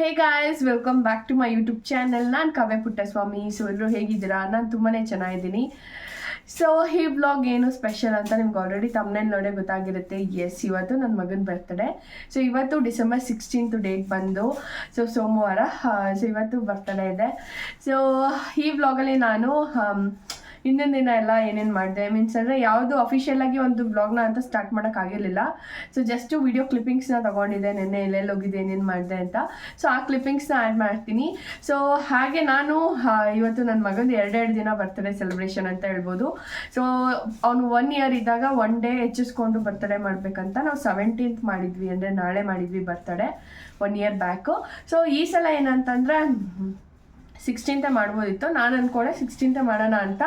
Hey guys welcome back to my YouTube channel ನಾನು Kavya Puttaswamy. So ಎಲ್ಲರೂ ಹೇಗಿದ್ದೀರಾ? ನಾನು ತುಂಬಾ ಚೆನ್ನಾಗಿದ್ದೀನಿ. ಸೊ ಈ ಬ್ಲಾಗ್ ಏನು ಸ್ಪೆಷಲ್ ಅಂತ ನಿಮ್ಗೆ ಆಲ್ರೆಡಿ ತಮ್ಮನೇಲಿ ನೋಡೇ ಗೊತ್ತಾಗಿರುತ್ತೆ. ಎಸ್ ಇವತ್ತು ನನ್ನ ಮಗನ ಬರ್ತಡೇ ಸೊ ಇವತ್ತು ಡಿಸೆಂಬರ್ ಸಿಕ್ಸ್ಟೀನ್ತ್ ಡೇಟ್ ಬಂದು ಸೊ ಸೋಮವಾರ ಸೊ ಇವತ್ತು ಬರ್ತಡೇ ಇದೆ. ಸೊ ಈ ಬ್ಲಾಗಲ್ಲಿ ನಾನು ಹಿಂದಿನ ದಿನ ಎಲ್ಲ ಏನೇನು ಮಾಡಿದೆ? ಮೀನ್ಸ್ ಅಂದರೆ ಯಾವುದು ಅಫಿಷಿಯಲ್ ಆಗಿ ಒಂದು ಬ್ಲಾಗ್ನ ಅಂತ ಸ್ಟಾರ್ಟ್ ಮಾಡೋಕ್ಕಾಗಿರಲಿಲ್ಲ ಸೊ ಜಸ್ಟ್ ವಿಡಿಯೋ ಕ್ಲಿಪ್ಪಿಂಗ್ಸ್ನ ತೊಗೊಂಡಿದ್ದೆ, ನೆನ್ನೆ ಎಲ್ಲೆಲ್ಲಿ ಹೋಗಿದ್ದೆ, ಏನೇನು ಮಾಡಿದೆ ಅಂತ. ಸೊ ಆ ಕ್ಲಿಪ್ಪಿಂಗ್ಸ್ನ ಆ್ಯಡ್ ಮಾಡ್ತೀನಿ. ಸೊ ಹಾಗೆ ನಾನು ಇವತ್ತು ನನ್ನ ಮಗಂದು ಎರಡೆರಡು ದಿನ ಬರ್ತಡೇ ಸೆಲೆಬ್ರೇಷನ್ ಅಂತ ಹೇಳ್ಬೋದು. ಸೊ ಅವನು ಒನ್ ಇಯರ್ ಇದ್ದಾಗ ಒನ್ ಡೇ ಹೆಚ್ಚಿಸ್ಕೊಂಡು ಬರ್ತಡೇ ಮಾಡಬೇಕಂತ ನಾವು ಸೆವೆಂಟೀನ್ತ್ ಮಾಡಿದ್ವಿ. ಅಂದರೆ ನಾಳೆ ಮಾಡಿದ್ವಿ birthday one year back so ಈ ಸಲ ಏನಂತಂದರೆ ಸಿಕ್ಸ್ಟೀನ್ತೆ ಮಾಡ್ಬೋದಿತ್ತು. ನಾನು ಅಂದ್ಕೊಂಡೆ ಸಿಕ್ಸ್ಟೀನ್ತೆ ಮಾಡೋಣ ಅಂತ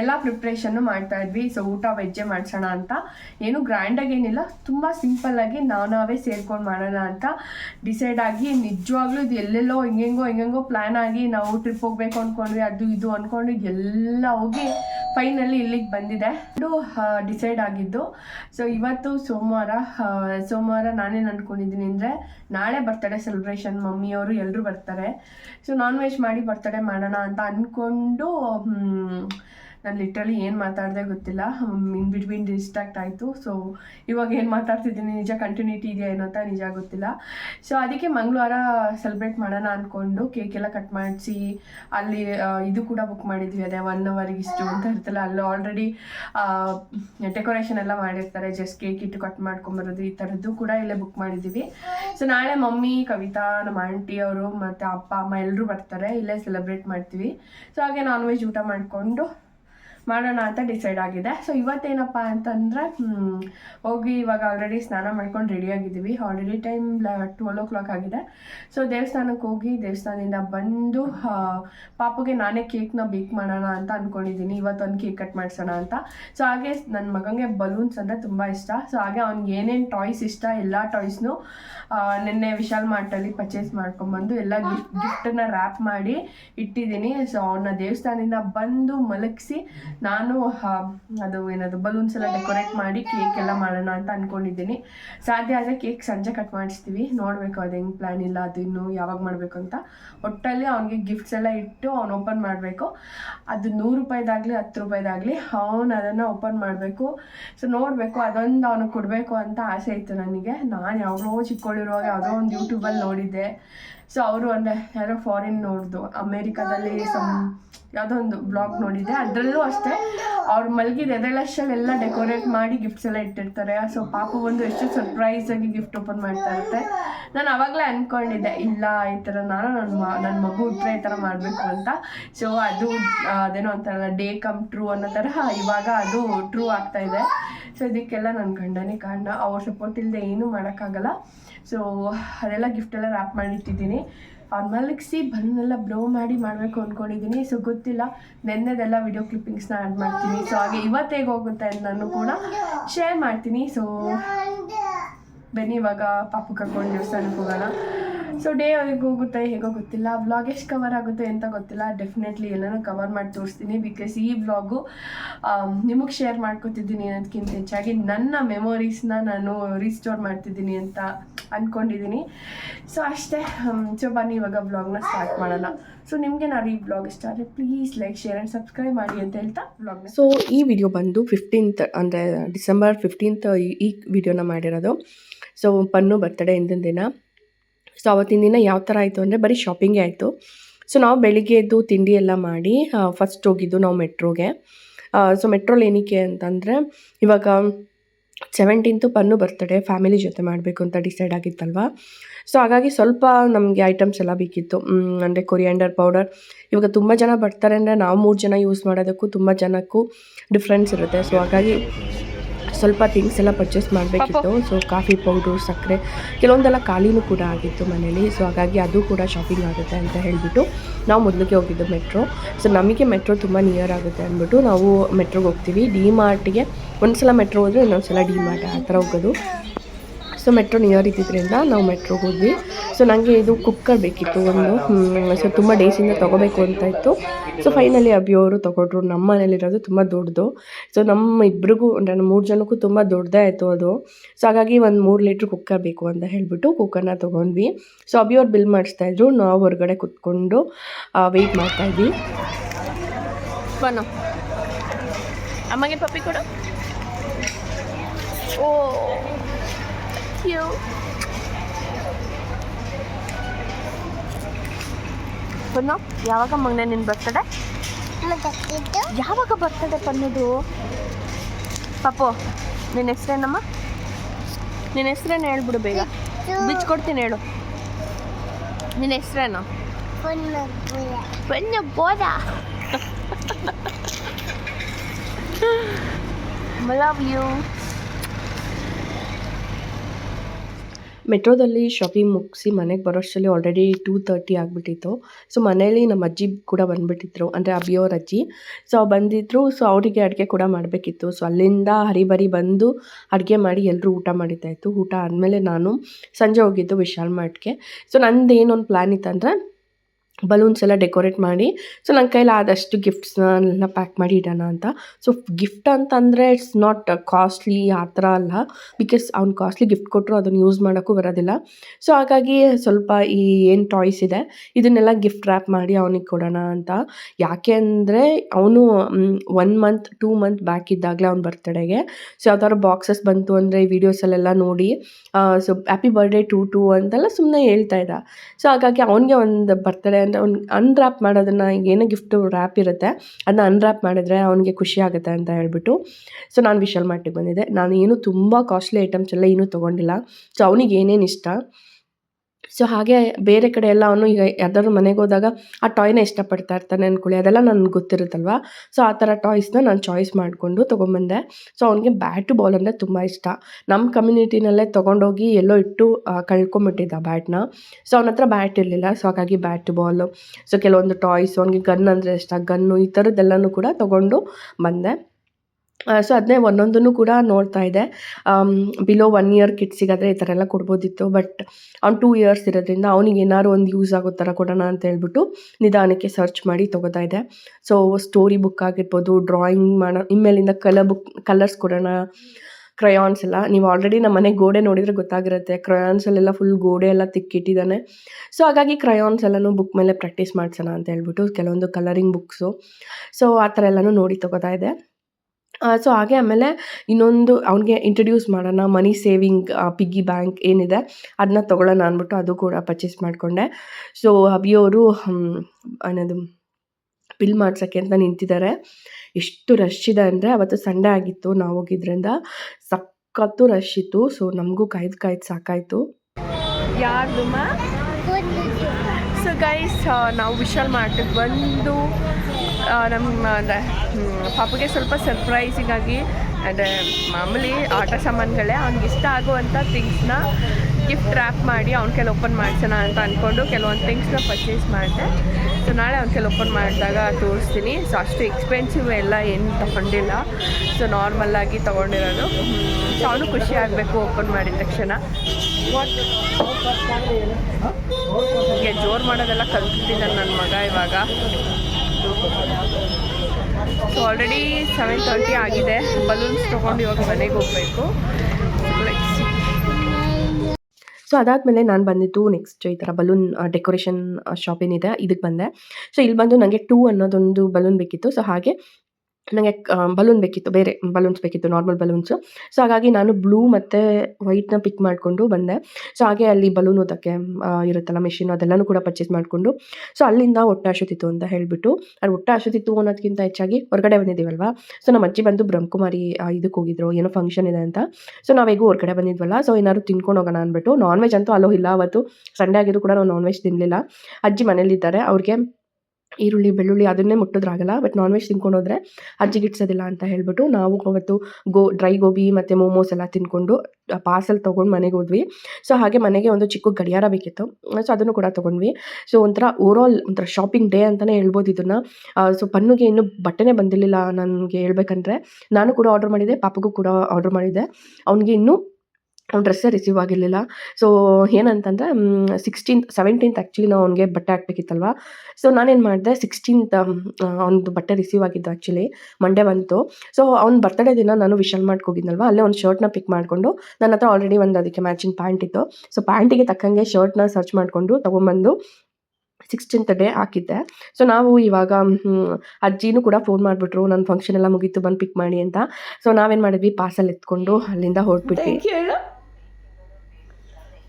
ಎಲ್ಲ ಪ್ರಿಪ್ರೇಷನ್ನು ಮಾಡ್ತಾ ಇದ್ವಿ. ಸೊ ಊಟ ವೆಜ್ಜೆ ಮಾಡಿಸೋಣ ಅಂತ. ಏನು ಗ್ರ್ಯಾಂಡಾಗಿ ಏನಿಲ್ಲ. ತುಂಬ ಸಿಂಪಲ್ಲಾಗಿ ನಾವು ನಾವೇ ಸೇರ್ಕೊಂಡು ಮಾಡೋಣ ಅಂತ ಡಿಸೈಡ್ ಆಗಿ ನಿಜವಾಗ್ಲೂ ಇದು ಎಲ್ಲೆಲ್ಲೋ ಹೆಂಗೆಂಗೋ ಹೆಂಗೆಂಗೋ ಪ್ಲ್ಯಾನ್ ಆಗಿ ನಾವು ಟ್ರಿಪ್ ಹೋಗ್ಬೇಕು ಅಂದ್ಕೊಂಡ್ವಿ ಅದು ಇದು ಅಂದ್ಕೊಂಡು ಎಲ್ಲ ಹೋಗಿ ಫೈನಲಿ ಇಲ್ಲಿಗೆ ಬಂದಿದೆ. ಇದು ಡಿಸೈಡ್ ಆಗಿದ್ದು. ಸೊ ಇವತ್ತು ಸೋಮವಾರ ಸೋಮವಾರ ನಾನೇನು ಅಂದ್ಕೊಂಡಿದ್ದೀನಿ ಅಂದರೆ ನಾಳೆ ಬರ್ತಡೆ ಸೆಲೆಬ್ರೇಷನ್ ಮಮ್ಮಿಯವರು ಎಲ್ಲರೂ ಬರ್ತಾರೆ. ಸೊ ನಾನ್ ವೆಜ್ ಮಾಡಿ ಬರ್ತಡೇ ಮಾಡೋಣ ಅಂತ ಅಂದ್ಕೊಂಡು ನಾನು ಲಿಟ್ರಲಿ ಏನು ಮಾತಾಡಿದೆ ಗೊತ್ತಿಲ್ಲ. ಇನ್ ಬಿಟ್ವೀನ್ ಡಿಸ್ಟ್ರಾಕ್ಟ್ ಆಯಿತು. ಸೊ ಇವಾಗ ಏನು ಮಾತಾಡ್ತಿದ್ದೀನಿ? ನಿಜ ಕಂಟಿನ್ಯೂಟಿ ಇದೆಯಾ ಏನೋ ಅಂತ ನಿಜ ಗೊತ್ತಿಲ್ಲ. ಸೊ ಅದಕ್ಕೆ ಮಂಗಳವಾರ ಸೆಲೆಬ್ರೇಟ್ ಮಾಡೋಣ ಅಂದ್ಕೊಂಡು ಕೇಕ್ ಎಲ್ಲ ಕಟ್ ಮಾಡಿಸಿ, ಅಲ್ಲಿ ಇದು ಕೂಡ ಬುಕ್ ಮಾಡಿದ್ವಿ ಅದೇ ಒನ್ ಅವರ್ಗೆ ಇಷ್ಟು ಅಂತ ಇರ್ತಲ್ಲ ಅಲ್ಲಿ ಆಲ್ರೆಡಿ ಡೆಕೋರೇಷನ್ ಎಲ್ಲ ಮಾಡಿರ್ತಾರೆ. ಜಸ್ಟ್ ಕೇಕ್ ಇಟ್ಟು ಕಟ್ ಮಾಡ್ಕೊಂಬರೋದು ಈ ಥರದ್ದು ಕೂಡ ಇಲ್ಲೇ ಬುಕ್ ಮಾಡಿದ್ದೀವಿ. ಸೊ ನಾಳೆ ಮಮ್ಮಿ, ಕವಿತಾ, ನಮ್ಮ ಆಂಟಿ ಅವರು ಮತ್ತು ಅಪ್ಪ, ಅಮ್ಮ ಎಲ್ಲರೂ ಬರ್ತಾರೆ. ಇಲ್ಲೇ ಸೆಲೆಬ್ರೇಟ್ ಮಾಡ್ತೀವಿ. ಸೊ ಹಾಗೆ ನಾನ್ ವೆಜ್ ಊಟ ಮಾಡಿಕೊಂಡು ಮಾಡೋಣ ಅಂತ ಡಿಸೈಡ್ ಆಗಿದೆ. ಸೊ ಇವತ್ತೇನಪ್ಪ ಅಂತಂದರೆ ಹೋಗಿ ಇವಾಗ ಆಲ್ರೆಡಿ ಸ್ನಾನ ಮಾಡ್ಕೊಂಡು ರೆಡಿ ಆಗಿದ್ದೀವಿ. Already time twelve o'clock ಆಗಿದೆ. ಸೊ ದೇವಸ್ಥಾನಕ್ಕೆ ಹೋಗಿ ದೇವಸ್ಥಾನದಿಂದ ಬಂದು ಪಾಪುಗೆ ನಾನೇ ಕೇಕ್ನ ಬೇಕ್ ಮಾಡೋಣ ಅಂತ ಅಂದ್ಕೊಂಡಿದ್ದೀನಿ ಇವತ್ತೊಂದು ಕೇಕ್ ಕಟ್ ಮಾಡಿಸೋಣ ಅಂತ. ಸೊ ಹಾಗೆ ನನ್ನ ಮಗನಿಗೆ ಬಲೂನ್ಸ್ ಅಂದರೆ ತುಂಬ ಇಷ್ಟ. ಸೊ ಹಾಗೆ ಅವ್ನಿಗೆ ಏನೇನು ಟಾಯ್ಸ್ ಇಷ್ಟ, ಎಲ್ಲ ಟಾಯ್ಸ್ನು ನಿನ್ನೆ ವಿಶಾಲ್ ಮಾರ್ಟಲ್ಲಿ ಪರ್ಚೇಸ್ ಮಾಡ್ಕೊಂಬಂದು ಎಲ್ಲ ಗಿಫ್ಟ್ ಗಿಫ್ಟನ್ನ ರ್ಯಾಪ್ ಮಾಡಿ ಇಟ್ಟಿದ್ದೀನಿ ಸೊ ಅವನ್ನ ದೇವಸ್ಥಾನದಿಂದ ಬಂದು ಮಲಗಿಸಿ ನಾನು ಅದು ಏನದು ಬಲೂನ್ಸ್ ಎಲ್ಲ ಡೆಕೋರೇಟ್ ಮಾಡಿ ಕೇಕ್ ಎಲ್ಲ ಮಾಡೋಣ ಅಂತ ಅನ್ಕೊಂಡಿದ್ದೀನಿ. ಸಾಧ್ಯ ಆದರೆ ಕೇಕ್ ಸಂಜೆ ಕಟ್ ಮಾಡಿಸ್ತೀವಿ. ನೋಡಬೇಕು ಅದು ಹೆಂಗೆ ಪ್ಲ್ಯಾನ್ ಇಲ್ಲ, ಅದು ಇನ್ನು ಯಾವಾಗ ಮಾಡಬೇಕು ಅಂತ. ಒಟ್ಟಲ್ಲಿ ಅವನಿಗೆ ಗಿಫ್ಟ್ಸ್ ಎಲ್ಲ ಇಟ್ಟು ಅವ್ನು ಓಪನ್ ಮಾಡಬೇಕು. ಅದು ನೂರು ರೂಪಾಯಿದಾಗಲಿ, ಹತ್ತು ರೂಪಾಯಿದಾಗಲಿ, ಅವನು ಅದನ್ನು ಓಪನ್ ಮಾಡಬೇಕು. ಸೊ ನೋಡಬೇಕು, ಅದೊಂದು ಅವನಿಗೆ ಕೊಡಬೇಕು ಅಂತ ಆಸೆ ಇತ್ತು ನನಗೆ. ನಾನು ಯಾವಾಗಲೋ ಚಿಕ್ಕವಳಿರುವಾಗ ಯಾವುದೋ ಒಂದು ಯೂಟ್ಯೂಬಲ್ಲಿ ನೋಡಿದ್ದೆ. ಸೊ ಅವರು ಅಂದರೆ ಯಾರೋ ಫಾರಿನ್ ನೋಡ್ದು ಅಮೇರಿಕಾದಲ್ಲಿ ಸಮ್ ಯಾವುದೋ ಒಂದು ಬ್ಲಾಗ್ ನೋಡಿದ್ದೆ ಅದರಲ್ಲೂ ಅಷ್ಟೇ. ಅವ್ರು ಮಲಗಿದ ಎಲ್ಲ ಡೆಕೋರೇಟ್ ಮಾಡಿ ಗಿಫ್ಟ್ಸ್ ಎಲ್ಲ ಇಟ್ಟಿರ್ತಾರೆ. ಸೊ ಪಾಪು ಒಂದು ಎಷ್ಟು ಸರ್ಪ್ರೈಸ್ ಆಗಿ ಗಿಫ್ಟ್ ಓಪನ್ ಮಾಡ್ತಾ ಇರುತ್ತೆ. ನಾನು ಅವಾಗಲೇ ಅಂದ್ಕೊಂಡಿದ್ದೆ ಇಲ್ಲ ಈ ಥರ ನಾನು ನನ್ನ ಮ ನನ್ನ ಮಗು ಇಟ್ಟರೆ ಈ ಥರ ಮಾಡಬೇಕು ಅಂತ. ಸೊ ಅದು ಅದೇನೋ ಅಂತಾರಲ್ಲ ಡೇ ಕಮ್ ಟ್ರೂ ಅನ್ನೋ ತರಹ ಇವಾಗ ಅದು ಟ್ರೂ ಆಗ್ತಾ ಇದೆ. ಸೊ ಇದಕ್ಕೆಲ್ಲ ನನ್ನ ಗಂಡನೇ ಕಾರಣ. ಅವ್ರ ಸಪೋರ್ಟ್ ಇಲ್ಲದೆ ಏನೂ ಮಾಡೋಕ್ಕಾಗಲ್ಲ. ಸೊ ಅದೆಲ್ಲ ಗಿಫ್ಟ್ ಎಲ್ಲ ರ್ಯಾಪ್ ಮಾಡಿಟ್ಟಿದ್ದೀನಿ. ಅವ್ರು ಮಲಗಿಸಿ ಬನ್ನೆಲ್ಲ ಬ್ಲೋ ಮಾಡಿ ಮಾಡಬೇಕು ಅಂದ್ಕೊಂಡಿದ್ದೀನಿ ಸೊ ಗೊತ್ತಿಲ್ಲ. ನೆನ್ನೆದೆಲ್ಲ ವಿಡಿಯೋ ಕ್ಲಿಪ್ಪಿಂಗ್ಸ್ನ ಆ್ಯಡ್ ಮಾಡ್ತೀನಿ. ಸೊ ಹಾಗೆ ಇವತ್ತು ಹೇಗೆ ಹೋಗುತ್ತೆ ನಾನು ಕೂಡ ಶೇರ್ ಮಾಡ್ತೀನಿ. ಸೊ ಬನ್ನಿ ಇವಾಗ ಪಾಪು ಕರ್ಕೊಂಡು ದೇವಸ್ಥಾನಕ್ಕೆ ಹೋಗೋಣ. ಸೊ ಡೇ ಹೇಗೆ ಹೋಗುತ್ತೆ, ಹೇಗೋ ಗೊತ್ತಿಲ್ಲ. ವ್ಲಾಗ್ ಎಷ್ಟು ಕವರ್ ಆಗುತ್ತೆ ಅಂತ ಗೊತ್ತಿಲ್ಲ. ಡೆಫಿನೆಟ್ಲಿ ಎಲ್ಲನೂ ಕವರ್ ಮಾಡಿ ತೋರಿಸ್ತೀನಿ ಬಿಕಾಸ್ ಈ ವ್ಲಾಗು ನಿಮಗೆ ಶೇರ್ ಮಾಡ್ಕೊತಿದ್ದೀನಿ ಅನ್ನೋದಕ್ಕಿಂತ ಹೆಚ್ಚಾಗಿ ನನ್ನ ಮೆಮೊರೀಸ್ನ ನಾನು ರೀಸ್ಟೋರ್ ಮಾಡ್ತಿದ್ದೀನಿ ಅಂತ ಅಂದ್ಕೊಂಡಿದ್ದೀನಿ ಸೊ ಅಷ್ಟೇ. ಸೊ ಬನ್ನಿ, ಇವಾಗ ವ್ಲಾಗ್ನ ಸ್ಟಾರ್ಟ್ ಮಾಡೋಣ. ಸೊ ನಿಮಗೆ ನಾನು ಈ ಬ್ಲಾಗ್ ಇಷ್ಟ ಆದರೆ please like share and subscribe ಮಾಡಿ ಅಂತ ಹೇಳ್ತಾ ಬ್ಲಾಗ್ ಸೊ ಈ ವಿಡಿಯೋ ಬಂದು ಫಿಫ್ಟೀನ್ತ್ ಅಂದರೆ ಡಿಸೆಂಬರ್ ಫಿಫ್ಟೀನ್ತ್ ಈ ವಿಡಿಯೋನ ಮಾಡಿರೋದು. ಸೊ ಪನ್ನು ಬರ್ತಡೇ ಹಿಂದಿನ ದಿನ. ಸೊ ಅವತ್ತಿನ ದಿನ ಯಾವ ಥರ ಆಯಿತು ಅಂದರೆ ಬರೀ ಶಾಪಿಂಗೇ ಆಯಿತು. ಸೊ ನಾವು ಬೆಳಿಗ್ಗೆ ಎದ್ದು ತಿಂಡಿ ಎಲ್ಲ ಮಾಡಿ ಫಸ್ಟ್ ಹೋಗಿದ್ದು ನಾವು ಮೆಟ್ರೋಗೆ. ಸೊ ಮೆಟ್ರೋಲ್ ಏನಕ್ಕೆ ಅಂತಂದರೆ ಇವಾಗ ಸೆವೆಂಟೀನ್ತು ಪನ್ನು ಬರ್ತಡೆ ಫ್ಯಾಮಿಲಿ ಜೊತೆ ಮಾಡಬೇಕು ಅಂತ ಡಿಸೈಡ್ ಆಗಿತ್ತಲ್ವ? ಸೊ ಹಾಗಾಗಿ ಸ್ವಲ್ಪ ನಮಗೆ ಐಟಮ್ಸ್ ಎಲ್ಲ ಬೇಕಿತ್ತು. ಅಂದರೆ ಕೊರಿಯಾಂಡರ್ ಪೌಡರ್ ಇವಾಗ ತುಂಬ ಜನ ಬರ್ತಾರೆ ಅಂದರೆ ನಾವು ಮೂರು ಜನ ಯೂಸ್ ಮಾಡೋದಕ್ಕೂ ತುಂಬ ಜನಕ್ಕೂ ಡಿಫ್ರೆನ್ಸ್ ಇರುತ್ತೆ. ಸೊ ಹಾಗಾಗಿ ಸ್ವಲ್ಪ ಥಿಂಗ್ಸ್ ಎಲ್ಲ ಪರ್ಚೇಸ್ ಮಾಡಬೇಕಿತ್ತು. ಸೊ ಕಾಫಿ ಪೌಡ್ರು ಸಕ್ಕರೆ ಕೆಲವೊಂದೆಲ್ಲ ಖಾಲಿನೂ ಕೂಡ ಆಗಿತ್ತು ಮನೇಲಿ. ಸೊ ಹಾಗಾಗಿ ಅದು ಕೂಡ ಶಾಪಿಂಗ್ ಆಗುತ್ತೆ ಅಂತ ಹೇಳಿಬಿಟ್ಟು ನಾವು ಮೊದಲಿಗೆ ಹೋಗಿದ್ದು ಮೆಟ್ರೋ ಸೊ ನಮಗೆ ಮೆಟ್ರೋ ತುಂಬ ನಿಯರ್ ಆಗುತ್ತೆ ಅಂದ್ಬಿಟ್ಟು ನಾವು ಮೆಟ್ರೋಗೆ ಹೋಗ್ತೀವಿ. ಡಿ ಮಾರ್ಟಿಗೆ ಒಂದು ಸಲ ಮೆಟ್ರೋ ಹೋದರೆ ಇನ್ನೊಂದು ಸಲ ಡಿ ಮಾರ್ಟ್ ಆ ಥರ ಹೋಗೋದು. ಸೊ ಮೆಟ್ರೋ ನಿಯರ್ ಇದ್ದಿದ್ದರಿಂದ ನಾವು ಮೆಟ್ರೋಗೆ ಹೋದ್ವಿ. ಸೊ ನನಗೆ ಇದು ಕುಕ್ಕರ್ ಬೇಕಿತ್ತು, ಒಂದು ಸೊ ತುಂಬ ಡೇಸಿಂದ ತೊಗೋಬೇಕು ಅಂತ ಇತ್ತು. ಸೊ ಫೈನಲಿ ಅಭಿಯವರು ತೊಗೊಂಡ್ರು, ನಮ್ಮ ಮನೇಲಿರೋದು ತುಂಬ ದೊಡ್ಡದು. ಸೊ ನಮ್ಮ ಇಬ್ಬರಿಗೂ ನನ್ನ ಮೂರು ಜನಕ್ಕೂ ತುಂಬ ದೊಡ್ಡದೇ ಆಯಿತು ಅದು. ಸೊ ಹಾಗಾಗಿ ಒಂದು ಮೂರು ಲೀಟ್ರ್ ಕುಕ್ಕರ್ ಬೇಕು ಅಂತ ಹೇಳಿಬಿಟ್ಟು ಕುಕ್ಕರ್ನ ತೊಗೊಂಡ್ವಿ. ಸೊ ಅಭಿಯವ್ರು ಬಿಲ್ ಮಾಡಿಸ್ತಾಯಿದ್ರು ನಾವು ಹೊರಗಡೆ ಕುತ್ಕೊಂಡು ವೆಯ್ಟ್ ಮಾಡ್ತಾಯಿದ್ವಿ ಅಮ್ಮಗೆ ಪಪ್ಪಿ ಕೊಡು. ಓ. ಯು ಪನ್ನು ಯಾವಾಗ ಮಗನೇ ನಿನ್ನ ಬರ್ತಡೆ ಯಾವಾಗ ಬರ್ತಡೆ ಪನ್ನದು? ಪಾಪು ನಿನ್ನ ಹೆಸ್ರೇನಮ್ಮ? ನಿನ್ನ ಹೆಸ್ರೇನು ಹೇಳ್ಬಿಡು ಬೇಗ. ಬಿಚ್ಕೊಡ್ತೀನಿ ಹೇಳು. ನಿನ್ನ ಹೆಸ್ರೇನು? ಪನ್ನು ಬೋದ ಲವ್ ಯು ಮೆಟ್ರೋದಲ್ಲಿ ಶಾಪಿಂಗ್ ಮುಗಿಸಿ ಮನೆಗೆ ಬರೋಷ್ಟರಲ್ಲಿ ಆಲ್ರೆಡಿ ಟೂ ತರ್ಟಿ ಆಗಿಬಿಟ್ಟಿತ್ತು. ಸೊ ಮನೇಲಿ ನಮ್ಮ ಅಜ್ಜಿ ಕೂಡ ಬಂದುಬಿಟ್ಟಿದ್ರು. ಅಂದರೆ ಅಭಿಯವ್ರ ಅಜ್ಜಿ. ಸೊ ಬಂದಿದ್ದರು ಸೊ ಅವರಿಗೆ ಅಡುಗೆ ಕೂಡ ಮಾಡಬೇಕಿತ್ತು. ಸೊ ಅಲ್ಲಿಂದ ಹರಿಬರಿ ಬಂದು ಅಡುಗೆ ಮಾಡಿ ಎಲ್ಲರೂ ಊಟ ಮಾಡಿದ್ದಾಯಿತು. ಊಟ ಆದಮೇಲೆ ನಾನು ಸಂಜೆ ಹೋಗಿದ್ದು ವಿಶಾಲ್ ಮಾರ್ಟ್ಗೆ. ಸೊ ನಂದು ಏನೊಂದು ಪ್ಲ್ಯಾನ್ ಇತ್ತಂದರೆ ಬಲೂನ್ಸ್ ಎಲ್ಲ ಡೆಕೋರೇಟ್ ಮಾಡಿ ಸೊ ನನ್ನ ಕೈಲಿ ಆದಷ್ಟು ಗಿಫ್ಟ್ಸ್ನ ಎಲ್ಲ ಪ್ಯಾಕ್ ಮಾಡಿ ಇಡೋಣ ಅಂತ. ಸೊ ಗಿಫ್ಟ್ ಅಂತಂದರೆ ಇಟ್ಸ್ ನಾಟ್ ಕಾಸ್ಟ್ಲಿ ಆ ಥರ ಅಲ್ಲ ಬಿಕಾಸ್ ಅವ್ನು ಕಾಸ್ಟ್ಲಿ ಗಿಫ್ಟ್ ಕೊಟ್ಟರು ಅದನ್ನು ಯೂಸ್ ಮಾಡೋಕ್ಕೂ ಬರೋದಿಲ್ಲ. ಸೊ ಹಾಗಾಗಿ ಸ್ವಲ್ಪ ಈ ಏನು ಟಾಯ್ಸ್ ಇದೆ, ಇದನ್ನೆಲ್ಲ ಗಿಫ್ಟ್ ರ್ಯಾಪ್ ಮಾಡಿ ಅವನಿಗೆ ಕೊಡೋಣ ಅಂತ. ಯಾಕೆ ಅಂದರೆ ಅವನು one month two month back ಇದ್ದಾಗಲೇ ಅವ್ನ ಬರ್ತ್ಡೇಗೆ ಸೊ ಯಾವ್ದಾದ್ರು ಬಾಕ್ಸಸ್ ಬಂತು ಅಂದರೆ ಈ ವೀಡಿಯೋಸಲ್ಲೆಲ್ಲ ನೋಡಿ so happy birthday to to ಅಂತೆಲ್ಲ ಸುಮ್ಮನೆ ಹೇಳ್ತಾ ಇದ್ದ. ಸೊ ಹಾಗಾಗಿ ಅವನಿಗೆ ಒಂದು ಬರ್ತಡೇ ಅಂದರೆ ಅವ್ನು ಅನ್ರ್ಯಾಪ್ ಮಾಡೋದನ್ನು ಈಗ ಏನೋ ಗಿಫ್ಟು ರ್ಯಾಪ್ ಇರುತ್ತೆ ಅದನ್ನ ಅನ್ರ್ಯಾಪ್ ಮಾಡಿದ್ರೆ ಅವನಿಗೆ ಖುಷಿ ಆಗುತ್ತೆ ಅಂತ ಹೇಳ್ಬಿಟ್ಟು. ಸೊ ನಾನು ವಿಶಾಲ್ ಮಾರ್ಟಿಗೆ ಬಂದಿದ್ದೆ. ನಾನು ಏನು ತುಂಬ ಕಾಸ್ಟ್ಲಿ ಐಟಮ್ಸ್ ಎಲ್ಲ ಏನೂ ತೊಗೊಂಡಿಲ್ಲ. ಸೊ ಅವನಿಗೆ ಏನೇನು ಇಷ್ಟ? ಸೊ ಹಾಗೆ ಬೇರೆ ಕಡೆ ಎಲ್ಲ ಅವನು ಈಗ ಯಾವ್ದಾದ್ರು ಮನೆಗೆ ಹೋದಾಗ ಆ ಟಾಯ್ನ ಇಷ್ಟಪಡ್ತಾ ಇರ್ತಾನೆ ಅಂದ್ಕೊಳ್ಳಿ ಅದೆಲ್ಲ ನನಗೆ ಗೊತ್ತಿರುತ್ತಲ್ವ? ಸೊ ಆ ಥರ ಟಾಯ್ಸ್ನ ನಾನು ಚಾಯ್ಸ್ ಮಾಡಿಕೊಂಡು ತೊಗೊಂಬಂದೆ. ಸೊ ಅವನಿಗೆ ಬ್ಯಾಟು ಬಾಲ್ ಅಂದರೆ ತುಂಬ ಇಷ್ಟ. ನಮ್ಮ ಕಮ್ಯುನಿಟಿನಲ್ಲೇ ತೊಗೊಂಡೋಗಿ ಎಲ್ಲೋ ಇಟ್ಟು ಕಳ್ಕೊಂಬಿಟ್ಟಿದ್ದ ಬ್ಯಾಟ್ನ ಸೊ ಅವನ ಹತ್ರ ಬ್ಯಾಟ್ ಇರಲಿಲ್ಲ. ಸೊ ಹಾಗಾಗಿ ಬ್ಯಾಟ್ ಬಾಲು ಸೊ ಕೆಲವೊಂದು ಟಾಯ್ಸ್ ಅವನಿಗೆ ಗನ್ ಅಂದರೆ ಇಷ್ಟ. ಗನ್ನು ಈ ಥರದ್ದೆಲ್ಲನೂ ಕೂಡ ತೊಗೊಂಡು ಬಂದೆ. ಸೊ ಅದನ್ನೇ ಒಂದೊಂದನ್ನು ಕೂಡ ನೋಡ್ತಾ ಇದ್ದೆ ಬಿಲೋ ಒನ್ ಇಯರ್ ಕಿಡ್ಸಿಗಾದರೆ ಈ ಥರ ಎಲ್ಲ ಕೊಡ್ಬೋದಿತ್ತು. ಬಟ್ ಅವ್ನು ಟೂ ಇಯರ್ಸ್ ಇರೋದ್ರಿಂದ ಅವ್ನಿಗೆ ಏನಾದ್ರು ಒಂದು ಯೂಸ್ ಆಗೋ ಥರ ಕೊಡೋಣ ಅಂತ ಹೇಳ್ಬಿಟ್ಟು ನಿಧಾನಕ್ಕೆ ಸರ್ಚ್ ಮಾಡಿ ತೊಗೋತಾ ಇದೆ. ಸೊ ಸ್ಟೋರಿ ಬುಕ್ ಆಗಿರ್ಬೋದು ಡ್ರಾಯಿಂಗ್ ಮಾಡೋ, ಇನ್ಮೇಲಿಂದ ಕಲರ್ ಬುಕ್ ಕಲರ್ಸ್ ಕೊಡೋಣ ಕ್ರಯಾನ್ಸ್ ಎಲ್ಲ. ನೀವು ಆಲ್ರೆಡಿ ನಮ್ಮ ಮನೆ ಗೋಡೆ ನೋಡಿದರೆ ಗೊತ್ತಾಗಿರುತ್ತೆ. ಕ್ರಯಾನ್ಸಲ್ಲೆಲ್ಲ ಫುಲ್ ಗೋಡೆ ಎಲ್ಲ ತಿಕ್ಕಿಟ್ಟಿದ್ದಾನೆ. ಸೊ ಹಾಗಾಗಿ ಕ್ರಯಾನ್ಸ್ ಎಲ್ಲನೂ ಬುಕ್ ಮೇಲೆ ಪ್ರಾಕ್ಟೀಸ್ ಮಾಡಿಸೋಣ ಅಂತ ಹೇಳ್ಬಿಟ್ಟು ಕೆಲವೊಂದು ಕಲರಿಂಗ್ ಬುಕ್ಸು ಸೊ ಆ ಥರ ಎಲ್ಲನೂ ನೋಡಿ ತೊಗೋತಾ ಇದ್ದೆ ಸೊ ಹಾಗೆ ಆಮೇಲೆ ಇನ್ನೊಂದು ಅವ್ನಿಗೆ ಇಂಟ್ರಡ್ಯೂಸ್ ಮಾಡೋಣ ಮನಿ ಸೇವಿಂಗ್ ಪಿಗ್ಗಿ ಬ್ಯಾಂಕ್ ಏನಿದೆ ಅದನ್ನ ತೊಗೊಳ್ಳೋಣ ಅಂದ್ಬಿಟ್ಟು ಅದು ಕೂಡ ಪರ್ಚೇಸ್ ಮಾಡಿಕೊಂಡೆ. ಸೊ ಅಭಿಯವರು ಅನ್ನೋದು ಬಿಲ್ ಮಾಡ್ಸೋಕ್ಕೆ ಅಂತ ನಿಂತಿದ್ದಾರೆ. ಎಷ್ಟು ರಶ್ ಇದೆ ಅಂದರೆ ಅವತ್ತು ಸಂಡೇ ಆಗಿತ್ತು ನಾವು ಹೋಗಿದ್ರಿಂದ. ಸಖತ್ತು ರಶ್ ಇತ್ತು ಸೊ ನಮಗೂ ಕಾಯ್ದು ಕಾಯ್ದು ಸಾಕಾಯಿತು. ಯಾರ್ದು ಸೊ ಗೈಸ್ ನಾವು ವಿಶಾಲ್ ಮಾರ್ಟಿಗೆ ಬಂದು ನಮ್ಮ, ಅಂದರೆ ಪಾಪಗೆ ಸ್ವಲ್ಪ ಸರ್ಪ್ರೈಸಿಗಾಗಿ ಅಂದರೆ, ಮಾಮೂಲಿ ಆಟ ಸಾಮಾನುಗಳೇ ಅವ್ನಿಗೆ ಇಷ್ಟ ಆಗುವಂಥ ಥಿಂಗ್ಸ್ನ ಗಿಫ್ಟ್ ರ್ಯಾಪ್ ಮಾಡಿ ಅವ್ನ ಕೆಲ ಓಪನ್ ಮಾಡಿಸೋಣ ಅಂತ ಅಂದ್ಕೊಂಡು ಕೆಲವೊಂದು ಥಿಂಗ್ಸ್ನ ಪರ್ಚೇಸ್ ಮಾಡಿದೆ. ಸೊ ನಾಳೆ ಅವ್ನ ಕೈಲಿ ಓಪನ್ ಮಾಡಿದಾಗ ತೋರಿಸ್ತೀನಿ. ಸೊ ಅಷ್ಟು ಎಕ್ಸ್ಪೆನ್ಸಿವ್ ಎಲ್ಲ ಏನು ತಗೊಂಡಿಲ್ಲ. ಸೊ ನಾರ್ಮಲ್ಲಾಗಿ ತೊಗೊಂಡಿರೋದು. ಸೊ ಅವನು ಖುಷಿ ಆಗಬೇಕು ಓಪನ್ ಮಾಡಿದ ತಕ್ಷಣ. ಜೋರು ಮಾಡೋದೆಲ್ಲ ಕಲ್ತಿದ್ದೀನಿ ನನ್ನ ಮಗ ಇವಾಗ. ಸೊ ಆಲ್ರೆಡಿ ಸೆವೆನ್ ತರ್ಟಿ ಆಗಿದೆ. ಬಲೂನ್ಸ್ ತೊಗೊಂಡು ಇವಾಗ ಮನೆಗೆ ಹೋಗಬೇಕು. ಸೊ ಅದಾದಮೇಲೆ ನಾನು ಬಂದಿದ್ದು ನೆಕ್ಸ್ಟ್ ಈ ಥರ ಬಲೂನ್ ಡೆಕೋರೇಷನ್ ಶಾಪ್ ಏನಿದೆ ಇದಕ್ಕೆ ಬಂದೆ. ಸೊ ಇಲ್ಲಿ ಬಂದು ನನಗೆ ಟೂ ಅನ್ನೋದೊಂದು ಬಲೂನ್ ಬೇಕಿತ್ತು. ಸೊ ಹಾಗೆ ನನಗೆ ಬಲೂನ್ ಬೇಕಿತ್ತು, ಬೇರೆ ಬಲೂನ್ಸ್ ಬೇಕಿತ್ತು ನಾರ್ಮಲ್ ಬಲೂನ್ಸು ಸೊ ಹಾಗಾಗಿ ನಾನು ಬ್ಲೂ ಮತ್ತು ವೈಟ್ನ ಪಿಕ್ ಮಾಡಿಕೊಂಡು ಬಂದೆ. ಸೊ ಹಾಗೆ ಅಲ್ಲಿ ಬಲೂನ್ ಓದಕ್ಕೆ ಇರುತ್ತಲ್ಲ ಮೆಷಿನ್ ಅದೆಲ್ಲನೂ ಕೂಡ ಪರ್ಚೇಸ್ ಮಾಡಿಕೊಂಡು. ಸೊ ಅಲ್ಲಿಂದ ಹೊಟ್ಟೆ ಹಸಿತಿತ್ತು ಅಂತ ಹೇಳಿಬಿಟ್ಟು, ಅದು ಹೊಟ್ಟೆ ಹಸಿತಿತ್ತು ಅನ್ನೋದಕ್ಕಿಂತ ಹೆಚ್ಚಾಗಿ ಹೊರಗಡೆ ಬಂದಿದ್ದೀವಲ್ವಾ? ಸೊ ನಮ್ಮ ಅಜ್ಜಿ ಬಂದು ಬ್ರಹ್ಮಕುಮಾರಿ ಇದಕ್ಕೆ ಹೋಗಿದ್ರು, ಏನೋ ಫಂಕ್ಷನ್ ಇದೆ ಅಂತ. ಸೊ ನಾವೇಗೂ ಹೊರಗಡೆ ಬಂದಿದ್ವಲ್ಲ ಸೊ ಏನಾದ್ರು ತಿನ್ಕೊಂಡು ಹೋಗೋಣ ಅಂದ್ಬಿಟ್ಟು ನಾನ್ ವೆಜ್ ಅಂತೂ ಅಲ್ಲೋ ಇಲ್ಲ, ಅವತ್ತು ಸಂಡೇ ಆಗಿದ್ರು ಕೂಡ ನಾವು ನಾನ್ ವೆಜ್ ತಿನ್ನಲಿಲ್ಲ ಅಜ್ಜಿ ಮನೇಲಿದ್ದಾರೆ, ಅವ್ರಿಗೆ ಈರುಳ್ಳಿ, ಬೆಳ್ಳುಳ್ಳಿ ಅದನ್ನೇ ಮುಟ್ಟೋದ್ರಾಗಲ್ಲ ಬಟ್ ನಾನ್ ವೆಜ್ ತಿನ್ಕೊಂಡು ಹೋದ್ರೆ ಅಜ್ಜಿಗಿಟ್ಸೋದಿಲ್ಲ ಅಂತ ಹೇಳ್ಬಿಟ್ಟು ನಾವು ಅವತ್ತು ಗೋ ಡ್ರೈ ಗೋಬಿ ಮತ್ತು ಮೋಮೋಸ್ ಎಲ್ಲ ತಿನ್ಕೊಂಡು ಪಾರ್ಸಲ್ ತೊಗೊಂಡು ಮನೆಗೆ ಹೋದ್ವಿ. ಸೊ ಹಾಗೆ ಮನೆಗೆ ಒಂದು ಚಿಕ್ಕ ಗಡಿಯಾರ ಬೇಕಿತ್ತು. ಸೊ ಅದನ್ನು ಕೂಡ ತೊಗೊಂಡ್ವಿ. ಸೊ ಒಂಥರ ಓವರಾಲ್ ಒಂಥರ ಶಾಪಿಂಗ್ ಡೇ ಅಂತಲೇ ಹೇಳ್ಬೋದು ಇದನ್ನು. ಸೊ ಪನ್ನುಗೆ ಇನ್ನೂ ಬಟ್ಟೆನೇ ಬಂದಿರಲಿಲ್ಲ ನನಗೆ ಹೇಳ್ಬೇಕಂದ್ರೆ. ನಾನು ಕೂಡ ಆರ್ಡರ್ ಮಾಡಿದ್ದೆ, ಪಾಪಗೂ ಕೂಡ ಆರ್ಡರ್ ಮಾಡಿದ್ದೆ. ಅವನಿಗೆ ಇನ್ನೂ ಅವ್ನ ಡ್ರೆಸ್ಸೇ ರಿಸೀವ್ ಆಗಿರಲಿಲ್ಲ. ಸೊ ಏನಂತಂದರೆ ಸಿಕ್ಸ್ಟೀನ್ತ್ ಸೆವೆಂಟೀನ್ತ್ ಆ್ಯಕ್ಚುಲಿ ನಾವು ಅವ್ನಿಗೆ ಬಟ್ಟೆ ಹಾಕ್ಬೇಕಿತ್ತಲ್ವ? ಸೊ ನಾನೇನು ಮಾಡಿದೆ ಸಿಕ್ಸ್ಟೀನ್ತ್ ಅವ್ನದು ಬಟ್ಟೆ ರಿಸೀವ್ ಆಗಿದ್ದು ಆ್ಯಕ್ಚುಲಿ ಮಂಡೇ ಬಂತು. ಸೊ ಅವ್ನ ಬರ್ತಡೇ ದಿನ ನಾನು ವಿಶಲ್ ಮಾಡ್ಕ್ ಹೋಗಿದ್ನಲ್ವ? ಅಲ್ಲೇ ಒಂದು ಶರ್ಟ್ನ ಪಿಕ್ ಮಾಡಿಕೊಂಡು ನನ್ನ ಹತ್ರ ಆಲ್ರೆಡಿ ಒಂದು ಅದಕ್ಕೆ ಮ್ಯಾಚಿಂಗ್ ಪ್ಯಾಂಟ್ ಇತ್ತು. ಸೊ ಪ್ಯಾಂಟಿಗೆ ತಕ್ಕಂಗೆ ಶರ್ಟ್ನ ಸರ್ಚ್ ಮಾಡಿಕೊಂಡು ತೊಗೊಂಬಂದು ಸಿಕ್ಸ್ಟೀನ್ತ್ ಡೇ ಹಾಕಿದ್ದೆ. ಸೊ ನಾವು ಇವಾಗ ಅಜ್ಜಿನೂ ಕೂಡ ಫೋನ್ ಮಾಡಿಬಿಟ್ರು ನನ್ನ ಫಂಕ್ಷನ್ ಎಲ್ಲ ಮುಗೀತು, ಬಂದು ಪಿಕ್ ಮಾಡಿ ಅಂತ. ಸೊ ನಾವೇನು ಮಾಡಿದ್ವಿ ಪಾರ್ಸಲ್ ಎತ್ಕೊಂಡು ಅಲ್ಲಿಂದ ಹೊರಟ್ಬಿಟ್ವಿ.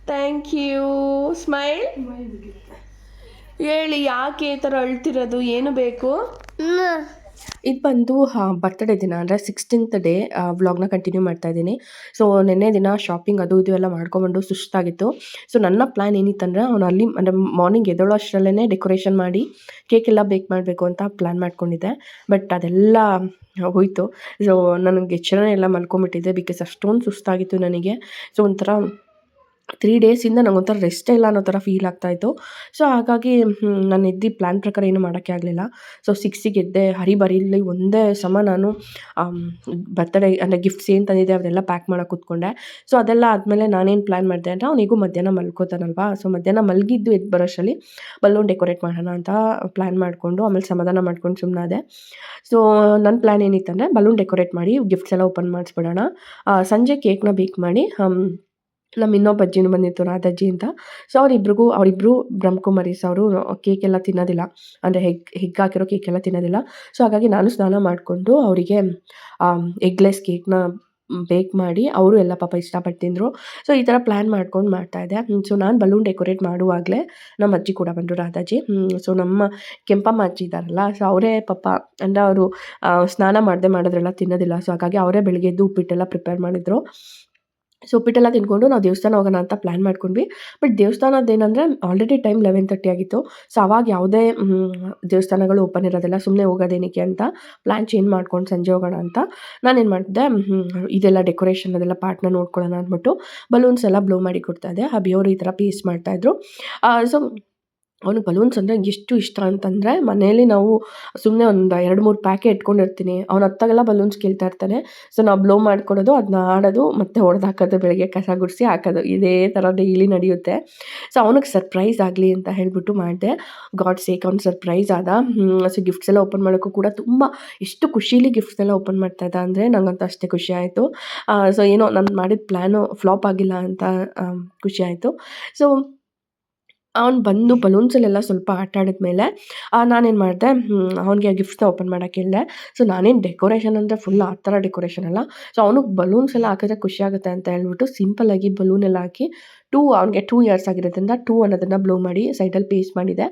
ಥ್ಯಾಂಕ್ ಯು ಸ್ಮೈಲ್ ಹೇಳಿ, ಯಾಕೆ ಈ ಥರ ಅಳ್ತಿರೋದು? ಏನು ಬೇಕು? ಇದು ಬಂದು ಬರ್ತಡೇ ದಿನ, ಅಂದರೆ ಸಿಕ್ಸ್ಟೀನ್ತ್ ಡೇ ವ್ಲಾಗ್ನ ಕಂಟಿನ್ಯೂ ಮಾಡ್ತಾ ಇದ್ದೀನಿ. ಸೊ ನಿನ್ನೆ ದಿನ ಶಾಪಿಂಗ್ ಅದು ಇದು ಎಲ್ಲ ಮಾಡ್ಕೊಂಬಂದು ಸುಸ್ತಾಗಿತ್ತು. ಸೊ ನನ್ನ ಪ್ಲ್ಯಾನ್ ಏನಿತ್ತಂದರೆ, ಅವನು ಅಲ್ಲಿ, ಅಂದರೆ ಮಾರ್ನಿಂಗ್ ಎದ್ದೇಳೋ ಅಷ್ಟರಲ್ಲೇ ಡೆಕೋರೇಷನ್ ಮಾಡಿ ಕೇಕ್ ಎಲ್ಲ ಬೇಕ್ ಮಾಡಬೇಕು ಅಂತ ಪ್ಲ್ಯಾನ್ ಮಾಡ್ಕೊಂಡಿದ್ದೆ. ಬಟ್ ಅದೆಲ್ಲ ಹೋಯಿತು. ಸೊ ನನಗೆ ಎಚ್ಚರನೇ ಎಲ್ಲ ಮಲ್ಕೊಂಬಿಟ್ಟಿದ್ದೆ ಬಿಕಾಸ್ ಅಷ್ಟೊಂದು ಸುಸ್ತಾಗಿತ್ತು ನನಗೆ. ಸೊ ಒಂಥರ ತ್ರೀ ಡೇಸಿಂದ ನಂಗೊಂಥರ ರೆಸ್ಟೇ ಇಲ್ಲ ಅನ್ನೋ ಥರ ಫೀಲ್ ಆಗ್ತಾಯಿತ್ತು ಸೊ ಹಾಗಾಗಿ ನಾನು ಎದ್ದು ಪ್ಲ್ಯಾನ್ ಪ್ರಕಾರ ಏನು ಮಾಡೋಕ್ಕೆ ಆಗಲಿಲ್ಲ. ಸೊ ಸಿಕ್ಸಿಗೆ ಎದ್ದೆ, ಹರಿಬರಿಲಿ ಒಂದೇ ಸಮ ನಾನು ಬರ್ತಡೇ ಅಂದರೆ ಗಿಫ್ಟ್ಸ್ ಏನು ತಂದಿದ್ದೆ ಅದೆಲ್ಲ ಪ್ಯಾಕ್ ಮಾಡೋಕೆ ಕೂತ್ಕೊಂಡೆ. ಸೊ ಅದೆಲ್ಲ ಆದಮೇಲೆ ನಾನೇನು ಪ್ಲ್ಯಾನ್ ಮಾಡಿದೆ ಅಂದರೆ ಅವನಿಗೂ ಮಧ್ಯಾಹ್ನ ಮಲ್ಕೋತಾನಲ್ವಾ? ಸೊ ಮಧ್ಯಾಹ್ನ ಮಲಗಿದ್ದು ಎದ್ದು ಬರೋಷ್ಟರಲ್ಲಿ ಬಲೂನ್ ಡೆಕೋರೇಟ್ ಮಾಡೋಣ ಅಂತ ಪ್ಲ್ಯಾನ್ ಮಾಡಿಕೊಂಡು ಆಮೇಲೆ ಸಮಾಧಾನ ಮಾಡ್ಕೊಂಡು ಸುಮ್ಮನಾದೆ ಸೊ ನನ್ನ ಪ್ಲ್ಯಾನ್ ಏನಿತ್ತಂದರೆ ಬಲೂನ್ ಡೆಕೋರೇಟ್ ಮಾಡಿ ಗಿಫ್ಟ್ಸ್ ಎಲ್ಲ ಓಪನ್ ಮಾಡಿಸ್ಬಿಡೋಣ. ಸಂಜೆ ಕೇಕ್ನ ಬೇಕ್ ಮಾಡಿ ನಮ್ಮ ಇನ್ನೊಬ್ಬ ಅಜ್ಜಿನೂ ಬಂದಿತ್ತು, ರಾಧಜ್ಜಿ ಅಂತ. ಸೊ ಅವರಿಬ್ರಿಗೂ ಅವರಿಬ್ಬರು ಬ್ರಹ್ಮಕುಮಾರೀಸ್ ಅವರು ಕೇಕ್ ಎಲ್ಲ ತಿನ್ನೋದಿಲ್ಲ. ಅಂದರೆ ಹೆಗ್ ಹೆಗ್ ಹಾಕಿರೋ ಕೇಕ್ ಎಲ್ಲ ತಿನ್ನೋದಿಲ್ಲ. ಸೊ ಹಾಗಾಗಿ ನಾನು ಸ್ನಾನ ಮಾಡಿಕೊಂಡು ಅವರಿಗೆ ಎಗ್ಲೆಸ್ ಕೇಕ್ನ ಬೇಕ್ ಮಾಡಿ ಅವರು ಎಲ್ಲ ಪಾಪ ಇಷ್ಟಪಟ್ಟು ತಿಂದರು. ಸೊ ಈ ಥರ ಪ್ಲ್ಯಾನ್ ಮಾಡ್ಕೊಂಡು ಮಾಡ್ತಾಯಿದ್ದೆ ಸೊ ನಾನು ಬಲೂನ್ ಡೆಕೋರೇಟ್ ಮಾಡುವಾಗಲೇ ನಮ್ಮ ಅಜ್ಜಿ ಕೂಡ ಬಂದರು ರಾಧಾಜಿ ಸೊ ನಮ್ಮ ಕೆಂಪಮ್ಮ ಅಜ್ಜಿ ಇದ್ದಾರಲ್ಲ ಸೊ ಅವರೇ ಪಾಪ, ಅಂದರೆ ಅವರು ಸ್ನಾನ ಮಾಡದೆ ಮಾಡೋದ್ರೆಲ್ಲ ತಿನ್ನೋದಿಲ್ಲ. ಸೊ ಹಾಗಾಗಿ ಅವರೇ ಬೆಳಗ್ಗೆ ಎದ್ದು ಉಪ್ಪಿಟ್ಟೆಲ್ಲ ಪ್ರಿಪೇರ್ ಮಾಡಿದರು. ಸೊ ಉಪ್ಪಿಟ್ಟೆಲ್ಲ ನಾವು ದೇವಸ್ಥಾನ ಹೋಗೋಣ ಅಂತ ಪ್ಲ್ಯಾನ್ ಮಾಡ್ಕೊಂಡ್ವಿ. ಬಟ್ ದೇವಸ್ಥಾನದ ಏನಂದರೆ ಆಲ್ರೆಡಿ ಟೈಮ್ ಲೆವೆನ್ ತರ್ಟಿ ಆಗಿತ್ತು. ಸೊ ಅವಾಗ ಯಾವುದೇ ದೇವಸ್ಥಾನಗಳು ಓಪನ್ ಇರೋದಿಲ್ಲ. ಸುಮ್ಮನೆ ಹೋಗೋದೇನಕ್ಕೆ ಅಂತ ಪ್ಲ್ಯಾನ್ ಚೇಂಜ್ ಮಾಡ್ಕೊಂಡು ಸಂಜೆ ಹೋಗೋಣ ಅಂತ ನಾನೇನು ಮಾಡಿದೆ ಇದೆಲ್ಲ ಡೆಕೋರೇಷನ್ ಅದೆಲ್ಲ ಪಾರ್ಟ್ನ ನೋಡ್ಕೊಳ್ಳೋಣ ಅಂದ್ಬಿಟ್ಟು ಬಲೂನ್ಸ್ ಎಲ್ಲ ಬ್ಲೋ ಮಾಡಿ ಕೊಡ್ತಾ ಇದ್ದೆ. ಹಬಿಯವರು ಈ ಥರ ಪೇಸ್ಟ್ ಮಾಡ್ತಾಯಿದ್ರು ಸೊ ಅವ್ನಿಗೆ ಬಲೂನ್ಸ್ ಅಂದರೆ ಎಷ್ಟು ಇಷ್ಟ ಅಂತಂದರೆ ಮನೆಯಲ್ಲಿ ನಾವು ಸುಮ್ಮನೆ ಒಂದು ಎರಡು ಮೂರು ಪ್ಯಾಕೆ ಇಟ್ಕೊಂಡಿರ್ತೀನಿ. ಅವ್ನು ಹತ್ತಾಗೆಲ್ಲ ಬಲೂನ್ಸ್ ಕೇಳ್ತಾ ಇರ್ತಾನೆ. ಸೊ ನಾವು ಬ್ಲೋ ಮಾಡ್ಕೊಡೋದು ಅದನ್ನ ಆಡೋದು, ಮತ್ತು ಹೊಡೆದು ಹಾಕೋದು, ಬೆಳಗ್ಗೆ ಕಸ ಗುಡಿಸಿ ಹಾಕೋದು. ಇದೇ ಥರ ಡೈಲಿ ನಡೆಯುತ್ತೆ. ಸೊ ಅವನಿಗೆ ಸರ್ಪ್ರೈಸ್ ಆಗಲಿ ಅಂತ ಹೇಳಿಬಿಟ್ಟು ಮಾಡಿದೆ. ಗಾಡ್ ಸೇಕ್ ಅವ್ನು ಸರ್ಪ್ರೈಸ್ ಆದ. ಸೊ ಗಿಫ್ಟ್ಸ್ ಎಲ್ಲ ಓಪನ್ ಮಾಡೋಕ್ಕೂ ಕೂಡ ತುಂಬ ಎಷ್ಟು ಖುಷೀಲಿ ಗಿಫ್ಟ್ಸ್ ಎಲ್ಲ ಓಪನ್ ಮಾಡ್ತಾ ಇದ್ದ ಅಂದರೆ ನಂಗಂತೂ ಅಷ್ಟೇ ಖುಷಿ ಆಯಿತು. ಸೊ ಏನೋ ನಾನು ಮಾಡಿದ ಪ್ಲ್ಯಾನು ಫ್ಲಾಪ್ ಆಗಿಲ್ಲ ಅಂತ ಖುಷಿ ಆಯಿತು. ಸೊ ಅವ್ನು ಬಂದು ಬಲೂನ್ಸಲ್ಲೆಲ್ಲ ಸ್ವಲ್ಪ ಆಟ ಆಡಿದ್ಮೇಲೆ ನಾನೇನು ಮಾಡಿದೆ ಅವನಿಗೆ ಗಿಫ್ಟ್ಸ್ನ ಓಪನ್ ಮಾಡೋಕ್ಕೆ ಹೇಳಿದೆ. ಸೊ ನಾನೇನು ಡೆಕೋರೇಷನ್ ಅಂದರೆ ಫುಲ್ ಆ ಥರ ಡೆಕೋರೇಷನ್ ಅಲ್ಲ. ಸೊ ಅವನಿಗೆ ಬಲೂನ್ಸ್ ಎಲ್ಲ ಹಾಕಿದ್ರೆ ಖುಷಿ ಆಗುತ್ತೆ ಅಂತ ಹೇಳ್ಬಿಟ್ಟು ಸಿಂಪಲ್ಲಾಗಿ ಬಲೂನ್ ಎಲ್ಲ ಹಾಕಿ ಟೂ ಅವ್ನಿಗೆ ಟೂ ಇಯರ್ಸ್ ಆಗಿರೋದ್ರಿಂದ ಟೂ ಅನ್ನೋದನ್ನು ಬ್ಲೋ ಮಾಡಿ ಸೈಡಲ್ಲಿ ಪೇಸ್ ಮಾಡಿದೆ.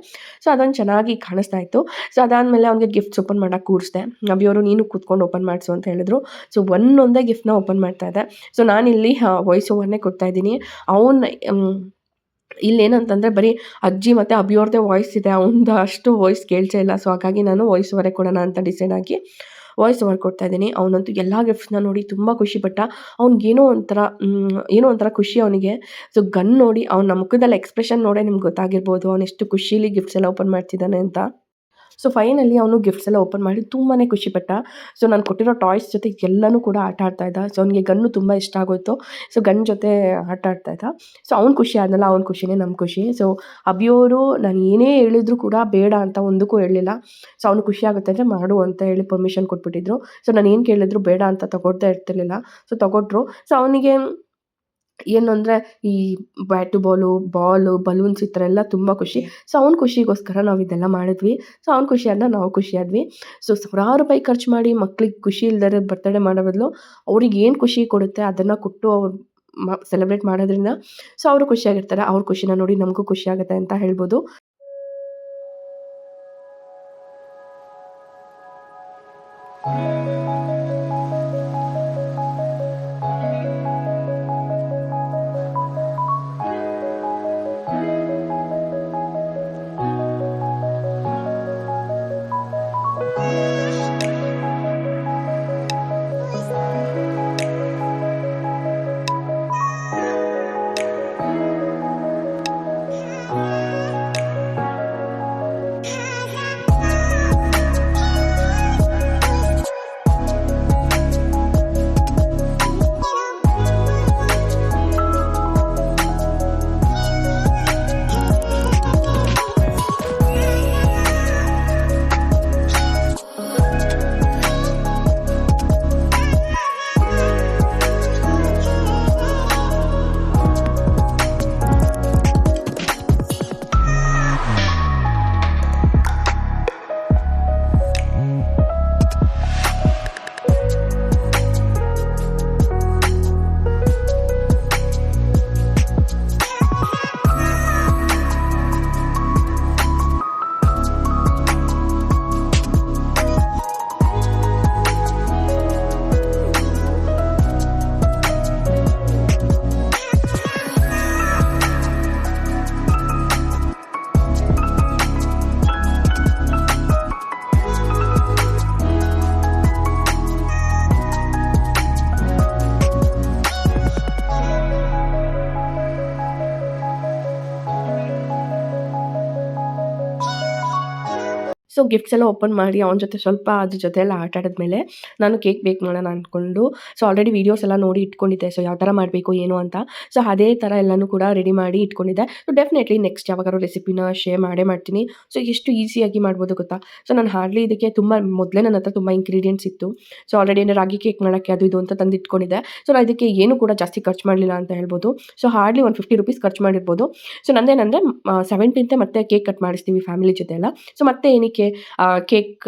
ಸೊ ಅದೊಂದು ಚೆನ್ನಾಗಿ ಕಾಣಿಸ್ತಾ ಇತ್ತು. ಸೊ ಅದಾದಮೇಲೆ ಅವ್ನಿಗೆ ಗಿಫ್ಟ್ಸ್ ಓಪನ್ ಮಾಡೋಕೆ ಕೂರಿಸಿದೆ. ನಬಿಯವರು ನೀನು ಕೂತ್ಕೊಂಡು ಓಪನ್ ಮಾಡಿಸು ಅಂತ ಹೇಳಿದ್ರು. ಸೊ ಒಂದೊಂದೇ ಗಿಫ್ಟ್ನ ಓಪನ್ ಮಾಡ್ತಾ ಇದ್ದೆ. ಸೊ ನಾನಿಲ್ಲಿ ವಾಯ್ಸ್ ಓವರ್ನೇ ಕೊಡ್ತಾ ಇದ್ದೀನಿ. ಅವನು ಇಲ್ಲೇನಂತಂದರೆ ಬರೀ ಅಜ್ಜಿ ಮತ್ತು ಅಭಿಯವ್ರದ್ದೇ ವಾಯ್ಸ್ ಇದೆ ಅವ್ನದ್ದು ಅಷ್ಟು ವಾಯ್ಸ್ ಕೇಳ್ತಾ ಇಲ್ಲ. ಸೊ ಹಾಗಾಗಿ ನಾನು ವಾಯ್ಸ್ ಓವರೇ ಕೊಡೋಣ ಅಂತ ಡಿಸೈಡ್ ಆಗಿ ವಾಯ್ಸ್ ಓವರ್ ಕೊಡ್ತಾ ಇದ್ದೀನಿ. ಅವನಂತೂ ಎಲ್ಲ ಗಿಫ್ಟ್ಸ್ನ ನೋಡಿ ತುಂಬ ಖುಷಿಪಟ್ಟ ಅವ್ನಿಗೇನೋ ಒಂಥರ ಏನೋ ಒಂಥರ ಖುಷಿ ಅವನಿಗೆ. ಸೊ ಗನ್ ನೋಡಿ ಅವ್ನ ಮುಖದಲ್ಲಿ ಎಕ್ಸ್ಪ್ರೆಷನ್ ನೋಡೇ ನಿಮ್ಗೆ ಗೊತ್ತಾಗಿರ್ಬೋದು. ಅವನೆಷ್ಟು ಖುಷೀಲಿ ಗಿಫ್ಟ್ಸ್ ಎಲ್ಲ ಓಪನ್ ಮಾಡ್ತಿದ್ದಾನೆ ಅಂತ. ಸೊ ಫೈನಲಿ ಅವನು ಗಿಫ್ಟ್ಸ್ ಎಲ್ಲ ಓಪನ್ ಮಾಡಿ ತುಂಬಾ ಖುಷಿಪಟ್ಟ. ಸೊ ನಾನು ಕೊಟ್ಟಿರೋ ಟಾಯ್ಸ್ ಜೊತೆ ಎಲ್ಲನೂ ಕೂಡ ಆಟ ಆಡ್ತಾ ಇದ್ದ. ಸೊ ಅವನಿಗೆ ಗನ್ನು ತುಂಬ ಇಷ್ಟ ಆಗೋಯ್ತು. ಸೊ ಗನ್ ಜೊತೆ ಆಟ ಆಡ್ತಾ ಇದ್ದ. ಸೊ ಅವ್ನು ಖುಷಿ ಆದನಲ್ಲ, ಅವ್ನ ಖುಷಿನೇ ನಮ್ಮ ಖುಷಿ. ಸೊ ಅಭಿಯವರು ನಾನು ಏನೇ ಹೇಳಿದ್ರು ಕೂಡ ಬೇಡ ಅಂತ ಒಂದಕ್ಕೂ ಹೇಳಲಿಲ್ಲ. ಸೊ ಅವ್ನು ಖುಷಿ ಆಗುತ್ತೆ ಅಂದರೆ ಮಾಡು ಅಂತ ಹೇಳಿ ಪರ್ಮಿಷನ್ ಕೊಟ್ಬಿಟ್ಟಿದ್ರು. ಸೊ ನಾನು ಏನು ಕೇಳಿದ್ರು ಬೇಡ ಅಂತ ತಗೊಳ್ತಾ ಇರ್ತಿರ್ಲಿಲ್ಲ. ಸೊ ತಗೊಟ್ರು. ಸೊ ಅವನಿಗೆ ಏನು ಅಂದರೆ ಈ ಬ್ಯಾಟು ಬಾಲು ಬಾಲು ಬಲೂನ್ಸ್ ಈ ಥರ ಎಲ್ಲ ತುಂಬ ಖುಷಿ. ಸೊ ಅವ್ನ ಖುಷಿಗೋಸ್ಕರ ನಾವು ಇದೆಲ್ಲ ಮಾಡಿದ್ವಿ. ಸೊ ಅವ್ನ ಖುಷಿಯಾದ ನಾವು ಖುಷಿಯಾದ್ವಿ. ಸೊ ಸಾವಿರಾರು ರೂಪಾಯಿ ಖರ್ಚು ಮಾಡಿ ಮಕ್ಳಿಗೆ ಖುಷಿ ಇಲ್ದಿರೋ ಬರ್ತಡೇ ಮಾಡೋ ಬದಲು ಅವ್ರಿಗೆ ಏನು ಖುಷಿ ಕೊಡುತ್ತೆ ಅದನ್ನು ಕೊಟ್ಟು ಅವ್ರು ಮ ಸೆಲೆಬ್ರೇಟ್ ಮಾಡೋದ್ರಿಂದ ಸೊ ಅವರು ಖುಷಿಯಾಗಿರ್ತಾರೆ. ಅವ್ರ ಖುಷಿನ ನೋಡಿ ನಮಗೂ ಖುಷಿ ಆಗುತ್ತೆ ಅಂತ ಹೇಳ್ಬೋದು. ಸೊ ಗಿಫ್ಟ್ಸ್ ಎಲ್ಲ ಓಪನ್ ಮಾಡಿ ಅವನ ಜೊತೆ ಸ್ವಲ್ಪ ಅದ್ರ ಜೊತೆ ಎಲ್ಲ ಆಟ ಆಡಿದ್ಮೇಲೆ ನಾನು ಕೇಕ್ ಬೇಕ್ ಮಾಡೋಣ ಅಂದ್ಕೊಂಡು ಸೊ ಆಲ್ರೆಡಿ ವೀಡಿಯೋಸ್ ಎಲ್ಲ ನೋಡಿ ಇಟ್ಕೊಂಡಿದ್ದೆ. ಸೊ ಯಾವ ಥರ ಮಾಡಬೇಕು, ಏನು ಅಂತ. ಸೊ ಅದೇ ಥರ ಎಲ್ಲನೂ ಕೂಡ ರೆಡಿ ಮಾಡಿ ಇಟ್ಕೊಂಡಿದ್ದೆ. ಸೊ ಡೆಫಿನೆಟ್ಲಿ ನೆಕ್ಸ್ಟ್ ಯಾವಾಗಾರು ರೆಸಿಪಿನ ಶೇರ್ ಮಾಡೇ ಮಾಡ್ತೀನಿ. ಸೊ ಎಷ್ಟು ಈಸಿಯಾಗಿ ಮಾಡ್ಬೋದು ಗೊತ್ತಾ? ಸೊ ನಾನು ಹಾರ್ಡ್ಲಿ ಇದಕ್ಕೆ ತುಂಬ, ಮೊದಲೇ ನನ್ನ ಹತ್ರ ತುಂಬ ಇಂಗ್ರೀಡಿಯೆಂಟ್ಸ್ ಇತ್ತು. ಸೊ ಆಲ್ರೆಡಿ ಏನಾರು ರಾಗಿ ಕೇಕ್ ಮಾಡೋಕ್ಕೆ ಅದು ಇದು ಅಂತ ತಂದು ಇಟ್ಕೊಂಡಿದ್ದೆ. ಸೊ ನಾನು ಇದಕ್ಕೆ ಏನು ಕೂಡ ಜಾಸ್ತಿ ಖರ್ಚು ಮಾಡಲಿಲ್ಲ ಅಂತ ಹೇಳ್ಬೋದು. So hardly one fifty rupees ಖರ್ಚು ಮಾಡಿರ್ಬೋದು. ಸೊ ನಂದೇನಂದರೆ ಸೆವೆಂಟೀನ್ತೆ ಮತ್ತೆ ಕೇಕ್ ಕಟ್ ಮಾಡಿಸ್ತೀವಿ ಫ್ಯಾಮಿಲಿ ಜೊತೆ ಎಲ್ಲ. ಸೊ ಮತ್ತೆ ಏನಕ್ಕೆ ಕೇಕ್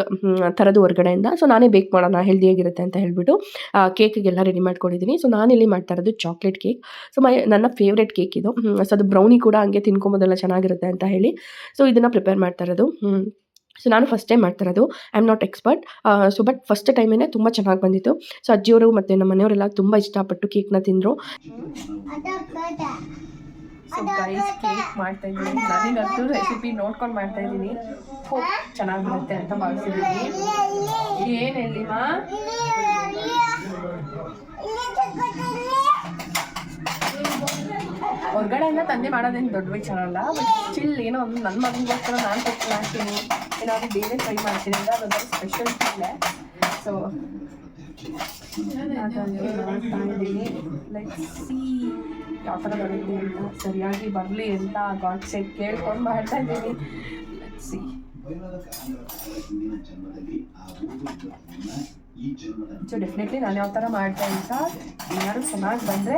ಥರದ್ದು ಹೊರಗಡೆಯಿಂದ. ಸೊ ನಾನೇ ಬೇಕ್ ಮಾಡೋಣ ಹೆಲ್ದಿಯಾಗಿರುತ್ತೆ ಅಂತ ಹೇಳ್ಬಿಟ್ಟು ಕೇಕಿಗೆಲ್ಲ ರೆಡಿ ಮಾಡ್ಕೊಂಡಿದ್ದೀನಿ ಸೊ ನಾನಿಲ್ಲಿ ಮಾಡ್ತಾ ಇರೋದು ಚಾಕ್ಲೇಟ್ ಕೇಕ್ ಸೊ ಮೈ ನನ್ನ ಫೇವ್ರೆಟ್ ಕೇಕ್ ಇದು. ಸೊ ಅದು ಬ್ರೌನಿ ಕೂಡ ಹಂಗೆ ತಿನ್ಕೊಂಬೋದೆಲ್ಲ, ಚೆನ್ನಾಗಿರುತ್ತೆ ಅಂತ ಹೇಳಿ. ಸೊ ಇದನ್ನು ಪ್ರಿಪೇರ್ ಮಾಡ್ತಾ ಇರೋದು. ಸೊ ನಾನು ಫಸ್ಟ್ ಟೈಮ್ ಮಾಡ್ತಾ ಇರೋದು. I am not expert so but first ಟೈಮೇ ತುಂಬ ಚೆನ್ನಾಗಿ ಬಂದಿತ್ತು. ಸೊ ಅಜ್ಜಿಯವರು ಮತ್ತು ನಮ್ಮ ಮನೆಯವರೆಲ್ಲ ತುಂಬ ಇಷ್ಟಪಟ್ಟು ಕೇಕ್ನ ತಿಂದರು. ಸೊ ಗೈಸ್ ಕೇಕ್ ಮಾಡ್ತಾ ಇದ್ದೀನಿ ನನಗಂತೂ ರೆಸಿಪಿ ನೋಡ್ಕೊಂಡು ಮಾಡ್ತಾ ಇದ್ದೀನಿ ಹೋಪ್ ಚೆನ್ನಾಗಿ ಬರುತ್ತೆ ಅಂತ ಭಾವಿಸಿದ್ದೀನಿ ಏನು ಹೇಳಿಮ್ಮ ಹೊರ್ಗಡೆಯಿಂದ ತಂದೆ ಮಾಡೋದೇನು ದೊಡ್ಡ ವಿಚಾರ ಅಲ್ಲ ಬಟ್ ಚಿಲ್ ಏನೋ ಒಂದು ನನ್ನ ಮಗನಿಗೋಸ್ಕರ ನಾನು ಕೊಟ್ಟು ಮಾಡ್ತೀನಿ. ಏನಾದರೂ ಬೇರೆ ಟ್ರೈ ಮಾಡ್ತೀನಿ ಅಂದರೆ ಅದೊಂದು ಸ್ಪೆಷಲ್ ಫೀಲೆ ಸೊ ಲೈಕ್ ಸಿ ಯಾವ ಥರ ಬರುತ್ತೆ ಸರಿಯಾಗಿ ಬರಲಿ ಅಂತ ಗಾಡ್ ಸೆಟ್ ಕೇಳ್ಕೊಂಡು ಮಾಡ್ತಾ ಇದ್ದೀನಿ. ಸಿ. ಸೊ ಡೆಫಿನೆಟ್ಲಿ ನಾನು ಯಾವ ಥರ ಮಾಡ್ತಾ ಅಂತ ಏನಾದ್ರು ಚೆನ್ನಾಗಿ ಬಂದರೆ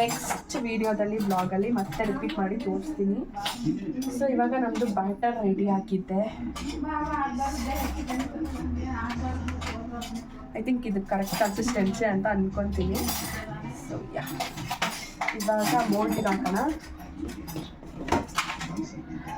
ನೆಕ್ಸ್ಟ್ ವೀಡಿಯೋದಲ್ಲಿ ಬ್ಲಾಗಲ್ಲಿ ಮತ್ತೆ ರಿಪೀಟ್ ಮಾಡಿ ತೋರಿಸ್ತೀನಿ. ಸೊ ಇವಾಗ ನಮ್ಮದು ಬ್ಯಾಟರ್ ರೆಡಿ ಹಾಕಿದ್ದೆ ಐ ಥಿಂಕ್ ಇದು ಕರೆಕ್ಟ್ ಕನ್ಸಿಸ್ಟೆನ್ಸಿ ಅಂತ ಅಂದ್ಕೊತೀನಿ ಸೊ ಯಾ ಇವಾಗ ಮೋಲ್ಟಿಗೆ ಹಾಕೋಣ.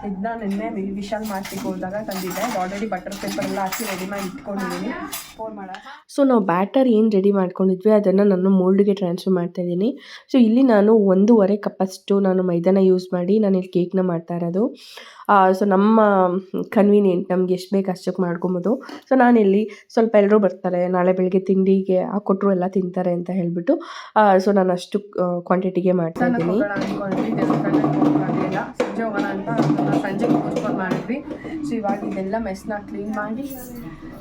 ಇದನ್ನ ನಿನ್ನೆ ವಿಶಾಲ್ ಮಾರ್ಟಿಗೆ ಹೋದಾಗ ತಂದಿದ್ದೆ. ಆಲ್ರೆಡಿ ಬಟರ್ ಪೇಪರ್ ಎಲ್ಲ ಹಾಕಿ ರೆಡಿ ಮಾಡಿ ಇಟ್ಕೊಂಡಿದ್ದೀನಿ. ಫೋನ್ ಮಾಡ. ಸೊ ನಾವು ಬ್ಯಾಟರ್ ಏನು ರೆಡಿ ಮಾಡ್ಕೊಂಡಿದ್ವಿ ಅದನ್ನು ನಾನು ಮೋಲ್ಡ್ಗೆ ಟ್ರಾನ್ಸ್ಫರ್ ಮಾಡ್ತಾ ಇದ್ದೀನಿ. ಸೊ ಇಲ್ಲಿ ನಾನು ಒಂದೂವರೆ ಕಪ್ಪಷ್ಟು ನಾನು ಮೈದಾನ ಯೂಸ್ ಮಾಡಿ ನಾನು ಇಲ್ಲಿ ಕೇಕ್ನ ಮಾಡ್ತಾ ಇರೋದು. ಸೊ ನಮ್ಮ ಕನ್ವೀನಿಯೆಂಟ್ ನಮ್ಗೆ ಎಷ್ಟು ಬೇಕು ಅಷ್ಟಕ್ಕೆ ಮಾಡ್ಕೊಬೋದು. ಸೊ ನಾನು ಇಲ್ಲಿ ಸ್ವಲ್ಪ ಎಲ್ಲರೂ ಬರ್ತಾರೆ ನಾಳೆ ಬೆಳಗ್ಗೆ ತಿಂಡಿಗೆ ಕೊಟ್ಟರು ಎಲ್ಲ ತಿಂತಾರೆ ಅಂತ ಹೇಳಿಬಿಟ್ಟು ಸೊ ನಾನು ಅಷ್ಟು ಕ್ವಾಂಟಿಟಿಗೆ ಮಾಡ್ತಾ ಇದ್ದೀನಿ. ಸಂಜೆ ಹೋಗೋಣ ಅಂತ ಸಂಜೆ ಪೋಸ್ಟ್ಪೋನ್ ಮಾಡಿದ್ವಿ. ಸೊ ಇವಾಗ ಇದೆಲ್ಲ ಮೆಸ್ನ ಕ್ಲೀನ್ ಮಾಡಿ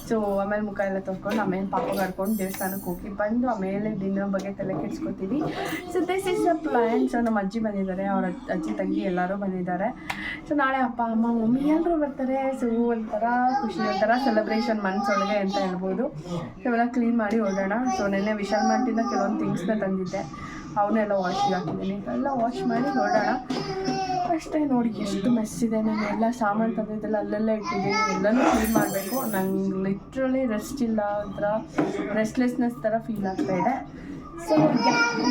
ಸೊ ಆಮೇಲೆ ಮುಖ ಎಲ್ಲ ತೊಳ್ಕೊಂಡು ಆಮೇಲೆ ಪಾಪ ಕರ್ಕೊಂಡು ದೇವಸ್ಥಾನಕ್ಕೆ ಹೋಗಿ ಬಂದು, ಆಮೇಲೆ ಡಿನ್ನರ್ ಬಗ್ಗೆ ತಲೆ ಕೆಡ್ಸ್ಕೊತೀವಿ. So this is a plan so ನಮ್ಮ ಅಜ್ಜಿ ಬಂದಿದ್ದಾರೆ, ಅವ್ರ ಅಜ್ಜ- ತಂಗಿ ಎಲ್ಲರೂ ಬಂದಿದ್ದಾರೆ. ಸೊ ನಾಳೆ ಅಪ್ಪ, ಅಮ್ಮ, ಮಮ್ಮಿ ಎಲ್ಲರೂ ಬರ್ತಾರೆ. ಸೊ ಒಂಥರ ಖುಷಿ, ಒಂಥರ ಸೆಲೆಬ್ರೇಷನ್ ಮನಸ್ಸೊಳಗೆ ಅಂತ ಹೇಳ್ಬೋದು. ಇವೆಲ್ಲ ಕ್ಲೀನ್ ಮಾಡಿ ಹೋಗೋಣ ಸೊ ನೆನ್ನೆ ವಿಶಾಲ್ ಮಾರ್ಟಿಂದ ಕೆಲವೊಂದು ಥಿಂಗ್ಸ್ನ ತಂದಿದ್ದೆ. ಅವನ್ನೆಲ್ಲ ವಾಶ್ ಹಾಕಿದ್ದೀನಿ. ಎಲ್ಲ ವಾಶ್ ಮಾಡಿ ಹೊರಡೋಣ ಅಷ್ಟೇ ನೋಡಿ ಎಷ್ಟು ಮೆಸ್ ಇದೆ ನಾನು ಎಲ್ಲ ಸಾಮಾನು ತಂದಿದ್ದೆಲ್ಲ ಅಲ್ಲೆಲ್ಲ ಇಟ್ಟಿದ್ದೀನಿ. ಎಲ್ಲನೂ ಕ್ಲೀನ್ ಮಾಡಬೇಕು. ನಂಗೆ ಲಿಟ್ರಲಿ ರೆಸ್ಟ್ ಇಲ್ಲ ಒಂಥರ ರೆಸ್ಟ್ಲೆಸ್ನೆಸ್ ಥರ ಫೀಲ್ ಆಗ್ತಾ ಇದೆ. ಸೊ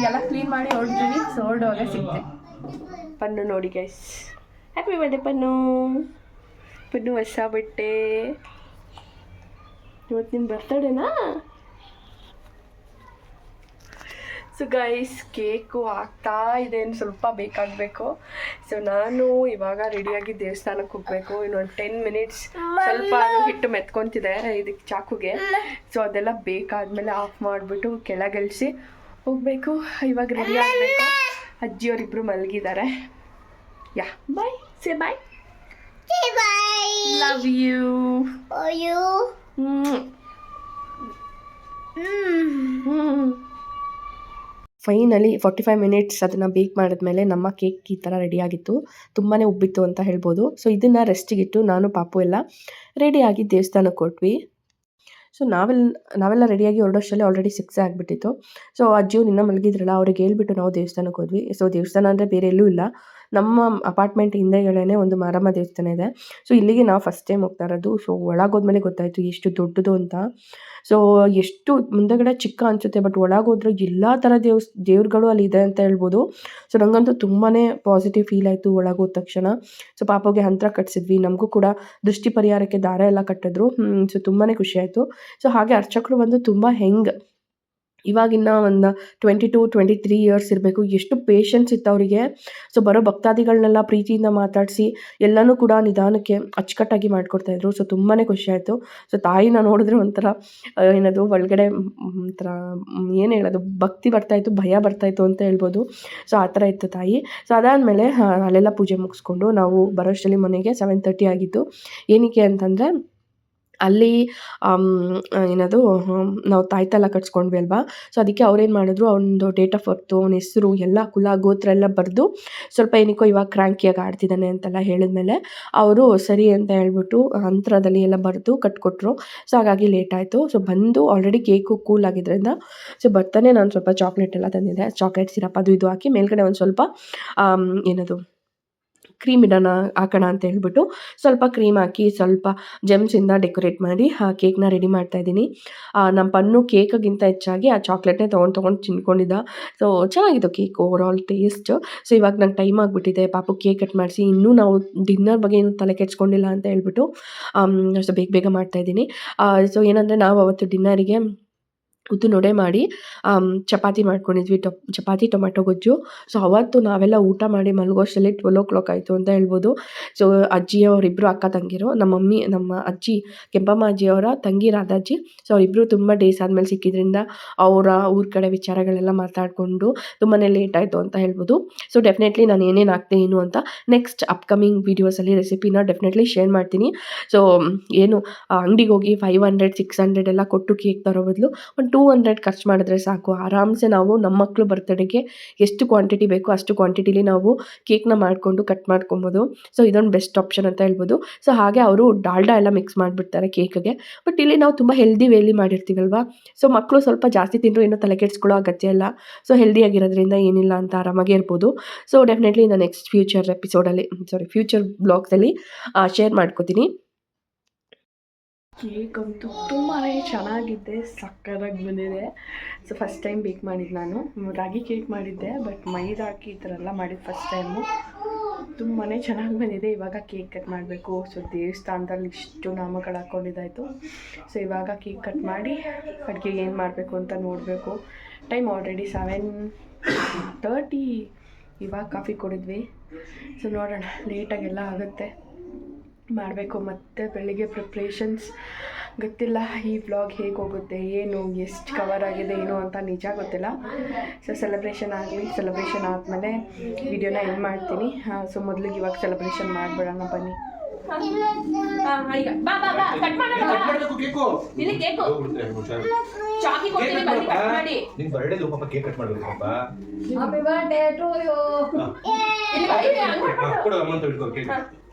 ಎಲ್ಲ ಕ್ಲೀನ್ ಮಾಡಿ ಹೊರಡ್ತೀನಿ ಸೊ ಹೊರಡುವಾಗ ಸಿಗ್ತೆ. ಪನ್ನು ನೋಡಿ guys happy birthday Pannu. Pannu ಹೊಸ ಬಟ್ಟೆ. ಇವತ್ತು ನಿಮ್ಮ ಬರ್ತಡೇನಾ ಸೊ ಗೈಸ್ ಕೇಕು ಆಗ್ತಾ ಇದೆ ಸ್ವಲ್ಪ ಬೇಕಾಗಬೇಕು. ಸೊ ನಾನು ಇವಾಗ ರೆಡಿಯಾಗಿ ದೇವಸ್ಥಾನಕ್ಕೆ ಹೋಗ್ಬೇಕು. ಇನ್ನೊಂದು ಟೆನ್ ಮಿನಿಟ್ಸ್ ಸ್ವಲ್ಪ ಹಿಟ್ಟು ಮೆತ್ಕೊತಿದೆ ಇದಕ್ಕೆ ಚಾಕುಗೆ. ಸೊ ಅದೆಲ್ಲ ಬೇಕಾದ್ಮೇಲೆ ಆಫ್ ಮಾಡಿಬಿಟ್ಟು ಕೆಳಗಿಳಿಸಿ ಹೋಗಬೇಕು. ಇವಾಗ ರೆಡಿ ಆಗಬೇಕು. ಅಜ್ಜಿಯವರಿಬ್ಬರು ಮಲಗಿದ್ದಾರೆ. Yeah. Bye say bye love you finally forty five minutes ಅದನ್ನು ಬೇಕ್ ಮಾಡಿದ್ಮೇಲೆ ನಮ್ಮ ಕೇಕ್ ಈ ಥರ ರೆಡಿಯಾಗಿತ್ತು. ತುಂಬಾ ಉಬ್ಬಿತ್ತು ಅಂತ ಹೇಳ್ಬೋದು. ಸೊ, ಇದನ್ನು ರೆಸ್ಟಿಗಿಟ್ಟು ನಾನು, ಪಾಪು ಎಲ್ಲ ರೆಡಿಯಾಗಿ ದೇವಸ್ಥಾನಕ್ಕೆ ಕೊಟ್ವಿ ಸೊ ನಾವೆಲ್ಲ ನಾವೆಲ್ಲ ರೆಡಿಯಾಗಿ ಹೊರಡೋಷ್ಟರಲ್ಲಿ ಆಲ್ರೆಡಿ ಸಿಕ್ಸ್ ಆಗಿಬಿಟ್ಟಿತ್ತು. ಸೊ ಅಜ್ಜಿಯು ನಿನ್ನ ಮಲಗಿದ್ರಲ್ಲ, ಅವ್ರಿಗೆ ಹೇಳ್ಬಿಟ್ಟು ನಾವು ದೇವಸ್ಥಾನಕ್ಕೆ ಹೋದ್ವಿ. ಸೊ, ದೇವಸ್ಥಾನ ಅಂದರೆ ಬೇರೆ ಎಲ್ಲೂ ಇಲ್ಲ. ನಮ್ಮ ಅಪಾರ್ಟ್ಮೆಂಟ್ ಹಿಂದೆಗಳೇ ಒಂದು ಮಾರಮ್ಮ ದೇವಸ್ಥಾನ ಇದೆ. ಸೊ ಇಲ್ಲಿಗೆ ನಾವು ಫಸ್ಟ್ ಟೈಮ್ ಹೋಗ್ತಾ ಇರೋದು. ಸೊ ಒಳಗೋದ್ಮೇಲೆ ಗೊತ್ತಾಯಿತು ಎಷ್ಟು ದೊಡ್ಡದು ಅಂತ. ಸೊ ಎಷ್ಟು ಮುಂದೆಗಡೆ ಚಿಕ್ಕ ಅನಿಸುತ್ತೆ ಬಟ್ ಒಳಗೋದ್ರೆ ಎಲ್ಲ ಥರ ದೇವ್ಸ್, ದೇವ್ರುಗಳು ಅಲ್ಲಿ ಇದೆ ಅಂತ ಹೇಳ್ಬೋದು. ಸೊ ನನಗಂತೂ ತುಂಬಾ ಪಾಸಿಟಿವ್ ಫೀಲ್ ಆಯಿತು ಒಳಗೋದ ತಕ್ಷಣ. ಸೊ ಪಾಪಗೆ ಹಂತ್ರ ಕಟ್ಸಿದ್ವಿ. ನಮಗೂ ಕೂಡ ದೃಷ್ಟಿ ಪರಿಹಾರಕ್ಕೆ ದಾರ ಎಲ್ಲ ಕಟ್ಟಿದ್ರು. ಸೊ ತುಂಬಾ ಖುಷಿ ಆಯಿತು. ಸೊ ಹಾಗೆ ಅರ್ಚಕರು ಬಂದು ತುಂಬ ಹೆಂಗೆ ಇವಾಗಿನ್ನ ಒಂದು twenty two twenty three years ಇರಬೇಕು. ಎಷ್ಟು ಪೇಷನ್ಸ್ ಇತ್ತು ಅವರಿಗೆ ಸೊ ಬರೋ ಭಕ್ತಾದಿಗಳನ್ನೆಲ್ಲ ಪ್ರೀತಿಯಿಂದ ಮಾತಾಡಿಸಿ ಎಲ್ಲನೂ ಕೂಡ ನಿಧಾನಕ್ಕೆ ಅಚ್ಚುಕಟ್ಟಾಗಿ ಮಾಡಿಕೊಡ್ತಾಯಿದ್ರು ಸೊ ತುಂಬಾ ಖುಷಿ ಆಯಿತು. ಸೊ ತಾಯಿನ ನೋಡಿದ್ರೆ ಒಂಥರ ಏನದು ಒಳಗಡೆ ಒಂಥರ ಏನು ಹೇಳೋದು, ಭಕ್ತಿ ಬರ್ತಾಯಿತ್ತು ಭಯ ಬರ್ತಾಯಿತ್ತು ಅಂತ ಹೇಳ್ಬೋದು. ಸೊ ಆ ಥರ ಇತ್ತು ತಾಯಿ. ಸೊ ಅದಾದಮೇಲೆ ಅಲ್ಲೆಲ್ಲ ಪೂಜೆ ಮುಗಿಸ್ಕೊಂಡು ನಾವು ಬರೋಷ್ಟರಲ್ಲಿ ಮನೆಗೆ ಸೆವೆನ್ ತರ್ಟಿ ಆಗಿತ್ತು. ಏನಕ್ಕೆ ಅಂತಂದರೆ ಅಲ್ಲಿ ಏನದು ನಾವು ತಾಯ್ತಲ್ಲ ಕಟ್ಸ್ಕೊಂಡ್ವಿ ಅಲ್ವಾ? ಸೊ ಅದಕ್ಕೆ ಅವ್ರೇನು ಮಾಡಿದ್ರು, ಅವನದು ಡೇಟ್ ಆಫ್ ಬರ್ತು ಅವನ ಹೆಸರು, ಎಲ್ಲ ಕುಲ, ಗೋತ್ರ ಎಲ್ಲ ಬರೆದು ಸ್ವಲ್ಪ ಏನಕ್ಕೋ ಇವಾಗ ಕ್ರ್ಯಾಂಕಿಯಾಗಿ ಆಡ್ತಿದ್ದಾನೆ ಅಂತೆಲ್ಲ ಹೇಳಿದ್ಮೇಲೆ ಅವರು ಸರಿ ಅಂತ ಹೇಳ್ಬಿಟ್ಟು ಅಂತರದಲ್ಲಿ ಎಲ್ಲ ಬರೆದು ಕಟ್ಕೊಟ್ರು. ಸೊ ಹಾಗಾಗಿ ಲೇಟ್ ಆಯಿತು. ಸೊ ಬಂದು ಆಲ್ರೆಡಿ ಕೇಕು ಕೂಲ್ ಆಗಿದ್ದರಿಂದ ಸೊ ಬರ್ತಾನೆ ನಾನು ಸ್ವಲ್ಪ ಚಾಕ್ಲೇಟ್ ಎಲ್ಲ ತಂದಿದ್ದೆ. ಚಾಕ್ಲೇಟ್ ಸಿರಪ್ ಅದು ಇದು ಹಾಕಿ ಮೇಲ್ಗಡೆ ಒಂದು ಸ್ವಲ್ಪ ಏನದು ಕ್ರೀಮ್ ಇಡೋಣ ಹಾಕೋಣ ಅಂತ ಹೇಳ್ಬಿಟ್ಟು ಸ್ವಲ್ಪ ಕ್ರೀಮ್ ಹಾಕಿ ಸ್ವಲ್ಪ ಜೆಮ್ಸಿಂದ ಡೆಕೋರೇಟ್ ಮಾಡಿ ಆ ಕೇಕ್ನ ರೆಡಿ ಮಾಡ್ತಾ ಇದ್ದೀನಿ. ನಮ್ಮ ಪನ್ನು ಕೇಕ್ಗಿಂತ ಹೆಚ್ಚಾಗಿ ಆ ಚಾಕ್ಲೇಟ್ನೇ ತೊಗೊಂಡು ತೊಗೊಂಡು ತಿನ್ಕೊಂಡಿದ್ದ. ಸೊ ಚೆನ್ನಾಗಿತ್ತು cake over all taste so ಇವಾಗ ನಂಗೆ ಟೈಮ್ ಆಗಿಬಿಟ್ಟಿದೆ. ಪಾಪು ಕೇಕ್ ಕಟ್ ಮಾಡಿಸಿ ಇನ್ನೂ ನಾವು ಡಿನ್ನರ್ ಬಗ್ಗೆ ಏನು ತಲೆ ಕೆಚ್ಕೊಂಡಿಲ್ಲ ಅಂತ ಹೇಳ್ಬಿಟ್ಟು ಸೊ ಬೇಗ ಬೇಗ ಮಾಡ್ತಾಯಿದ್ದೀನಿ ಸೊ ಏನಂದರೆ ನಾವು ಅವತ್ತು ಡಿನ್ನರಿಗೆ ಉದ್ದು ನೊಡೆ ಮಾಡಿ ಚಪಾತಿ ಮಾಡ್ಕೊಂಡಿದ್ವಿ, ಟೊ, ಚಪಾತಿ, ಟೊಮೆಟೊ ಗೊಜ್ಜು. ಸೊ, ಅವತ್ತು ನಾವೆಲ್ಲ ಊಟ ಮಾಡಿ ಮಲಗೋಷ್ಟರಲ್ಲಿ ಟ್ವೆಲ್ ಓ ಕ್ಲಾಕ್ ಆಯಿತು ಅಂತ ಹೇಳ್ಬೋದು. ಸೊ ಅಜ್ಜಿಯವರಿಬ್ಬರು ಅಕ್ಕ ತಂಗಿರು ನಮ್ಮ ಮಮ್ಮಿ ನಮ್ಮ ಅಜ್ಜಿ, ಕೆಂಪಮ್ಮ ಅಜ್ಜಿಯವರ ತಂಗಿ ರಾಧಾಜಿ ಸೊ ಅವರಿಬ್ಬರು ತುಂಬ ಡೇಸ್ ಆದಮೇಲೆ ಸಿಕ್ಕಿದ್ರಿಂದ ಅವರ ಊರ ಕಡೆ ವಿಚಾರಗಳೆಲ್ಲ ಮಾತಾಡಿಕೊಂಡು ತುಂಬಾ ಲೇಟ್ ಆಯಿತು ಅಂತ ಹೇಳ್ಬೋದು. ಸೊ ಡೆಫಿನೆಟ್ಲಿ ನಾನು ಏನೇನು ಹಾಕ್ತೀನಿ ಏನು ಅಂತ ನೆಕ್ಸ್ಟ್ ಅಪ್ಕಮಿಂಗ್ ವೀಡಿಯೋಸಲ್ಲಿ ರೆಸಿಪಿನ ಡೆಫಿನೆಟ್ಲಿ ಶೇರ್ ಮಾಡ್ತೀನಿ. ಸೊ ಏನು ಅಂಗಡಿಗೆ ಹೋಗಿ ಫೈವ್ ಹಂಡ್ರೆಡ್ ಸಿಕ್ಸ್ ಹಂಡ್ರೆಡ್ ಎಲ್ಲ ಕೊಟ್ಟು ಕೇಕ್ ತರೋ ಬದಲು ಒಂದು ಹಂಡ್ರೆಡ್ ಖರ್ಚು ಮಾಡಿದ್ರೆ ಸಾಕು. ಆರಾಮ್ಸೆ ನಾವು ನಮ್ಮ ಮಕ್ಕಳು ಬರ್ತಡೆಗೆ ಎಷ್ಟು ಕ್ವಾಂಟಿಟಿ ಬೇಕೋ ಅಷ್ಟು ಕ್ವಾಂಟಿಟಿಲಿ ನಾವು ಕೇಕ್ನ ಮಾಡಿಕೊಂಡು ಕಟ್ ಮಾಡ್ಕೊಬೋದು. ಸೊ ಇದೊಂದು ಬೆಸ್ಟ್ ಆಪ್ಷನ್ ಅಂತ ಹೇಳ್ಬೋದು. ಸೊ ಹಾಗೆ ಅವರು ಡಾಲ್ಡಾ ಎಲ್ಲ ಮಿಕ್ಸ್ ಮಾಡಿಬಿಡ್ತಾರೆ ಕೇಕ್ಗೆ ಬಟ್ ಇಲ್ಲಿ ನಾವು ತುಂಬ ಹೆಲ್ದಿ ವೇಲಿ ಮಾಡಿರ್ತೀವಲ್ವಾ? ಸೊ ಮಕ್ಕಳು ಸ್ವಲ್ಪ ಜಾಸ್ತಿ ತಿಂದರೂ ಏನೋ ತಲೆ ಕೆಡಿಸ್ಕೊಳ್ಳೋ ಅಗತ್ಯ ಇಲ್ಲ. ಸೊ ಹೆಲ್ದಿಯಾಗಿರೋದ್ರಿಂದ ಏನಿಲ್ಲ ಅಂತ ಆರಾಮಾಗೇ ಇರ್ಬೋದು. ಸೊ ಡೆಫಿನೆಟ್ಲಿ ನಾನು ನೆಕ್ಸ್ಟ್ ಫ್ಯೂಚರ್ ಎಪಿಸೋಡಲ್ಲಿ ಸಾರಿ ಫ್ಯೂಚರ್ ಬ್ಲಾಗ್ಸಲ್ಲಿ ಶೇರ್ ಮಾಡ್ಕೋತೀನಿ. ಕೇಕ್ ಅಂತೂ ತುಂಬಾ ಚೆನ್ನಾಗಿದೆ ಸಕ್ಕರಾಗಿ ಬಂದಿದೆ. ಸೊ ಫಸ್ಟ್ ಟೈಮ್ ಬೇಕ್ ಮಾಡಿದ್ದು ನಾನು. ರಾಗಿ ಕೇಕ್ ಮಾಡಿದ್ದೆ ಬಟ್ ಮೈದಾ ಈ ಥರ ಎಲ್ಲ ಮಾಡಿದ್ದು ಫಸ್ಟ್ ಟೈಮು ತುಂಬಾ ಚೆನ್ನಾಗಿ ಬಂದಿದೆ. ಇವಾಗ ಕೇಕ್ ಕಟ್ ಮಾಡಬೇಕು. ಸೊ ದೇವಸ್ಥಾನದಲ್ಲಿ ಇಷ್ಟು ನಾಮಗಳು ಹಾಕ್ಕೊಂಡಿದ್ದಾಯಿತು ಸೊ ಇವಾಗ ಕೇಕ್ ಕಟ್ ಮಾಡಿ ಅಡುಗೆ ಏನು ಮಾಡಬೇಕು ಅಂತ ನೋಡಬೇಕು. ಟೈಮ್ ಆಲ್ರೆಡಿ ಸೆವೆನ್ ತರ್ಟಿ ಇವಾಗ ಕಾಫಿ ಕೊಡಿದ್ವಿ. ಸೊ ನೋಡೋಣ. ಲೇಟಾಗೆಲ್ಲ ಆಗುತ್ತೆ. ಮಾಡಬೇಕು ಮತ್ತು ಬೆಳಿಗ್ಗೆ ಪ್ರಿಪ್ರೇಷನ್ಸ್ ಗೊತ್ತಿಲ್ಲ ಈ ವ್ಲಾಗ್ ಹೇಗೆ ಹೋಗುತ್ತೆ ಏನು ಎಷ್ಟು ಕವರ್ ಆಗಿದೆ ಏನು ಅಂತ ನಿಜ ಗೊತ್ತಿಲ್ಲ. ಸೊ ಸೆಲೆಬ್ರೇಷನ್ ಆಗಲಿ ಸೆಲೆಬ್ರೇಷನ್ ಆದಮೇಲೆ ವಿಡಿಯೋನ ಎಂಡ್ ಮಾಡ್ತೀನಿ. ಸೊ ಮೊದಲಿಗೆ ಇವಾಗ ಸೆಲೆಬ್ರೇಷನ್ ಮಾಡಿಬಿಡೋಣ ಬನ್ನಿ. ಬಾ ಬಾ ಬಾ ಕಟ್ ಮಾಡ್ಬೇಕು ಕೇಕು.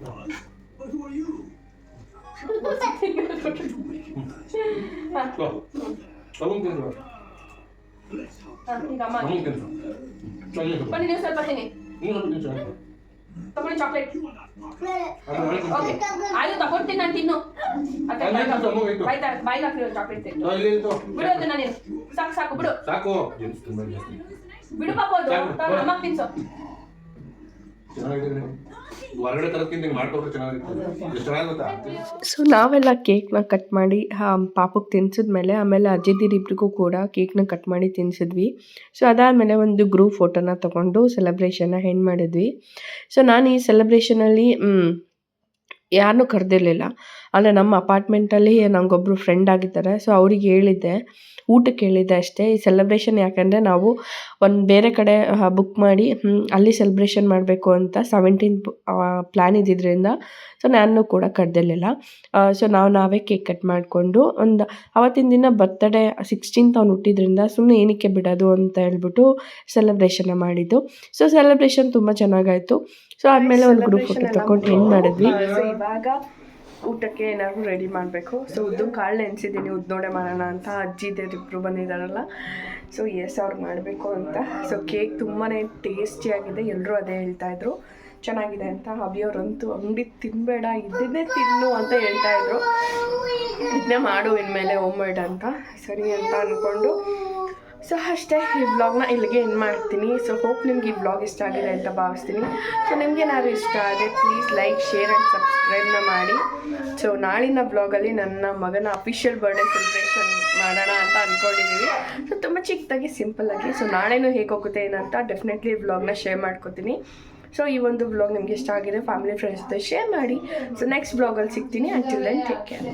ಕೇಕ್ ಚೆನ್ನಾಗಿದೆ ಚೆನ್ನಾಗಿದೆ, ಕೇಕ್ ಕೇಕ್. ತಿನ್ನುಮ್ಮ ಪಪ್ಪಾಗೆ ತಿನ್ಸು ತಗೊಳ್ಳಿ ಆಯ್ತು ಸ್ವಲ್ಪ ಸ್ವಲ್ಪ ತಗೋ. ತಗೊಂಡ್ ತಿನ್ನು. ಹಾಂ ಈಗ ಅಮ್ಮ ತಗೊಂಡ್ ತಿನ್ನು. ತಗೊಂಡ್ ತಿನ್ನು. ಬನ್ನಿ ನೀವು ಸ್ವಲ್ಪ ತಿನ್ನಿ ನೀನು ಸ್ವಲ್ಪ ತಿನ್ನು. ತಗೊಳ್ಳಿ ಚಾಕ್ಲೇಟ್ ಅಮ್ಮ. ಓಕೆ ಆಯ್ತು ತಗೊಳ್ತೀನಿ ನಾನು ತಿನ್ನು ಅದೇ ಅಲ್ಲೇ ಬಾಯ್ಗೆ ತಿನ್ನು, ಅಮ್ಮ ಹೋಯ್ತು. ಬಾಯ್ಗೆ ಬಾಯ್ಗೆ ಹಾಕಿರೋ ಚಾಕ್ಲೇಟ್ ತಿನ್ನು ಆ, ಇಲ್ಲಿ ಇತ್ತು. ಬಿಡು ಅದನ್ನ ನೀನು ಸಾಕು ಸಾಕು ಬಿಡು ಸಾಕು ತುಂಬಾ ಜಾಸ್ತಿ. ಬಿಡು ಪಾಪ ಅದು ಅಮ್ಮ ತಿನ್ಸು ಚೆನ್ನಾಗಿದೆ ಹೊರಗಡೆ ತರಕ್ಕಿಂತ ಹಿಂಗೆ ಮಾಡ್ಕೊಟ್ರೆ ಚೆನ್ನಾಗಿರುತ್ತೆ. ಎಷ್ಟು ಚೆನ್ನಾಗಿ ಗೊತ್ತಾ ಸೊ ನಾವೆಲ್ಲ ಕೇಕ್ನ ಕಟ್ ಮಾಡಿ ಪಾಪಕ್ಕೆ ತಿನ್ಸಿದ್ಮೇಲೆ ಆಮೇಲೆ ಅಜ್ಜಿದಿರಿಬ್ರಿಗೂ ಕೂಡ ಕೇಕ್ನ ಕಟ್ ಮಾಡಿ ತಿನ್ಸಿದ್ವಿ. ಸೊ ಅದಾದಮೇಲೆ ಒಂದು ಗ್ರೂಪ್ ಫೋಟೋನ ತಗೊಂಡು ಸೆಲೆಬ್ರೇಷನ್ನ ಹೆಣ್ಣು ಮಾಡಿದ್ವಿ. ಸೊ ನಾನು ಈ ಸೆಲೆಬ್ರೇಷನಲ್ಲಿ ಯಾರನ್ನೂ ಕರೆದಿರಲಿಲ್ಲ. ಅಂದರೆ ನಮ್ಮ ಅಪಾರ್ಟ್ಮೆಂಟಲ್ಲಿ ನನಗೊಬ್ಬರು ಫ್ರೆಂಡ್ ಆಗಿದ್ದಾರೆ. ಸೊ ಅವ್ರಿಗೆ ಹೇಳಿದ್ದೆ, ಊಟಕ್ಕೆ ಹೇಳಿದ್ದೆ ಅಷ್ಟೇ. ಈ ಸೆಲೆಬ್ರೇಷನ್ ಯಾಕಂದರೆ ನಾವು ಒಂದು ಬೇರೆ ಕಡೆ ಬುಕ್ ಮಾಡಿ ಅಲ್ಲಿ ಸೆಲೆಬ್ರೇಷನ್ ಮಾಡಬೇಕು ಅಂತ ಸೆವೆಂಟೀನ್ ಪ್ಲ್ಯಾನ್ ಇದ್ದಿದ್ದರಿಂದ ಸೊ ನಾನು ಕೂಡ ಕರೆದಿರ್ಲಿಲ್ಲ ಸೊ ನಾವು ನಾವೇ ಕೇಕ್ ಕಟ್ ಮಾಡಿಕೊಂಡು ಒಂದು ಅವತ್ತಿನ ದಿನ ಬರ್ತಡೇ ಸಿಕ್ಸ್ಟೀನ್ತ್ ಅವ್ನು ಹುಟ್ಟಿದ್ರಿಂದ ಸುಮ್ಮನೆ ಏನಕ್ಕೆ ಬಿಡೋದು ಅಂತ ಹೇಳ್ಬಿಟ್ಟು ಸೆಲೆಬ್ರೇಷನ್ನ ಮಾಡಿದ್ದು. ಸೊ ಸೆಲೆಬ್ರೇಷನ್ ತುಂಬ ಚೆನ್ನಾಗಾಯಿತು. ಸೊ ಆದಮೇಲೆ ಒಂದು ಗ್ರೂಪ್ ಫೋಟೋ ತಗೊಂಡು ಏನು ಮಾಡಿದ್ವಿ. ಸೊ ಇವಾಗ ಊಟಕ್ಕೆ ಏನಾದ್ರು ರೆಡಿ ಮಾಡಬೇಕು. ಸೊ ಉದ್ದು ಕಾಳು ನೆನೆಸಿದ್ದೀನಿ ಉದ್ದೋಡೆ ಮಾಡೋಣ ಅಂತ ಅಜ್ಜಿ ಅಜ್ಜಿದೇರಿಬ್ರು ಬಂದಿದ್ದಾರಲ್ಲ. ಸೊ ಎಸ್ ಅವ್ರಿಗೆ ಮಾಡಬೇಕು ಅಂತ. ಸೊ ಕೇಕ್ ತುಂಬಾ ಟೇಸ್ಟಿಯಾಗಿದೆ ಎಲ್ಲರೂ ಅದೇ ಹೇಳ್ತಾಯಿದ್ರು ಚೆನ್ನಾಗಿದೆ ಅಂತ ಅಭಿಯವರಂತೂ ಅಂಗಡಿ ತಿನ್ನಬೇಡ ಇದನ್ನೇ ತಿನ್ನು ಅಂತ ಹೇಳ್ತಾ ಇದ್ರು. ಇದನ್ನೇ ಮಾಡು ಇನ್ಮೇಲೆ ಹೋಮ್ ಮೇಡ್ ಅಂತ. ಸರಿ ಅಂತ ಅಂದ್ಕೊಂಡು ಸೊ ಅಷ್ಟೇ, ಈ ಬ್ಲಾಗ್ನ ಇಲ್ಲಿಗೆ ಏನು ಮಾಡ್ತೀನಿ. ಸೊ ಹೋಪ್ ನಿಮ್ಗೆ ಈ ಬ್ಲಾಗ್ ಇಷ್ಟ ಆಗಿದೆ ಅಂತ ಭಾವಿಸ್ತೀನಿ. ಸೊ ನಿಮ್ಗೇನಾದ್ರು ಇಷ್ಟ ಆದರೆ ಪ್ಲೀಸ್ ಲೈಕ್ ಶೇರ್ ಆ್ಯಂಡ್ ಸಬ್ಸ್ಕ್ರೈಬ್ನ ಮಾಡಿ. ಸೊ ನಾಳಿನ ಬ್ಲಾಗಲ್ಲಿ ನನ್ನ ಮಗನ ಅಫಿಷಿಯಲ್ ಬರ್ಡೇ ಸೆಲೆಬ್ರೇಷನ್ ಮಾಡೋಣ ಅಂತ ಅಂದ್ಕೊಂಡಿದ್ದೀವಿ ಸೊ ತುಂಬ ಚಿಕ್ಕದಾಗಿ ಸಿಂಪಲ್ಲಾಗಿ ಸೊ ನಾಳೆನೂ ಹೇಗೆ ಹೋಗುತ್ತೆ ಏನಂತ ಡೆಫಿನೆಟ್ಲಿ ಬ್ಲಾಗ್ನ ಶೇರ್ ಮಾಡ್ಕೋತೀನಿ. ಸೊ ಈ ಒಂದು ಬ್ಲಾಗ್ ನಿಮಗೆ ಇಷ್ಟ ಆಗಿದೆ ಫ್ಯಾಮಿಲಿ ಫ್ರೆಂಡ್ಸ್ ಜೊತೆ ಶೇರ್ ಮಾಡಿ. ಸೊ ನೆಕ್ಸ್ಟ್ ಬ್ಲಾಗಲ್ಲಿ ಸಿಗ್ತೀನಿ. Then take care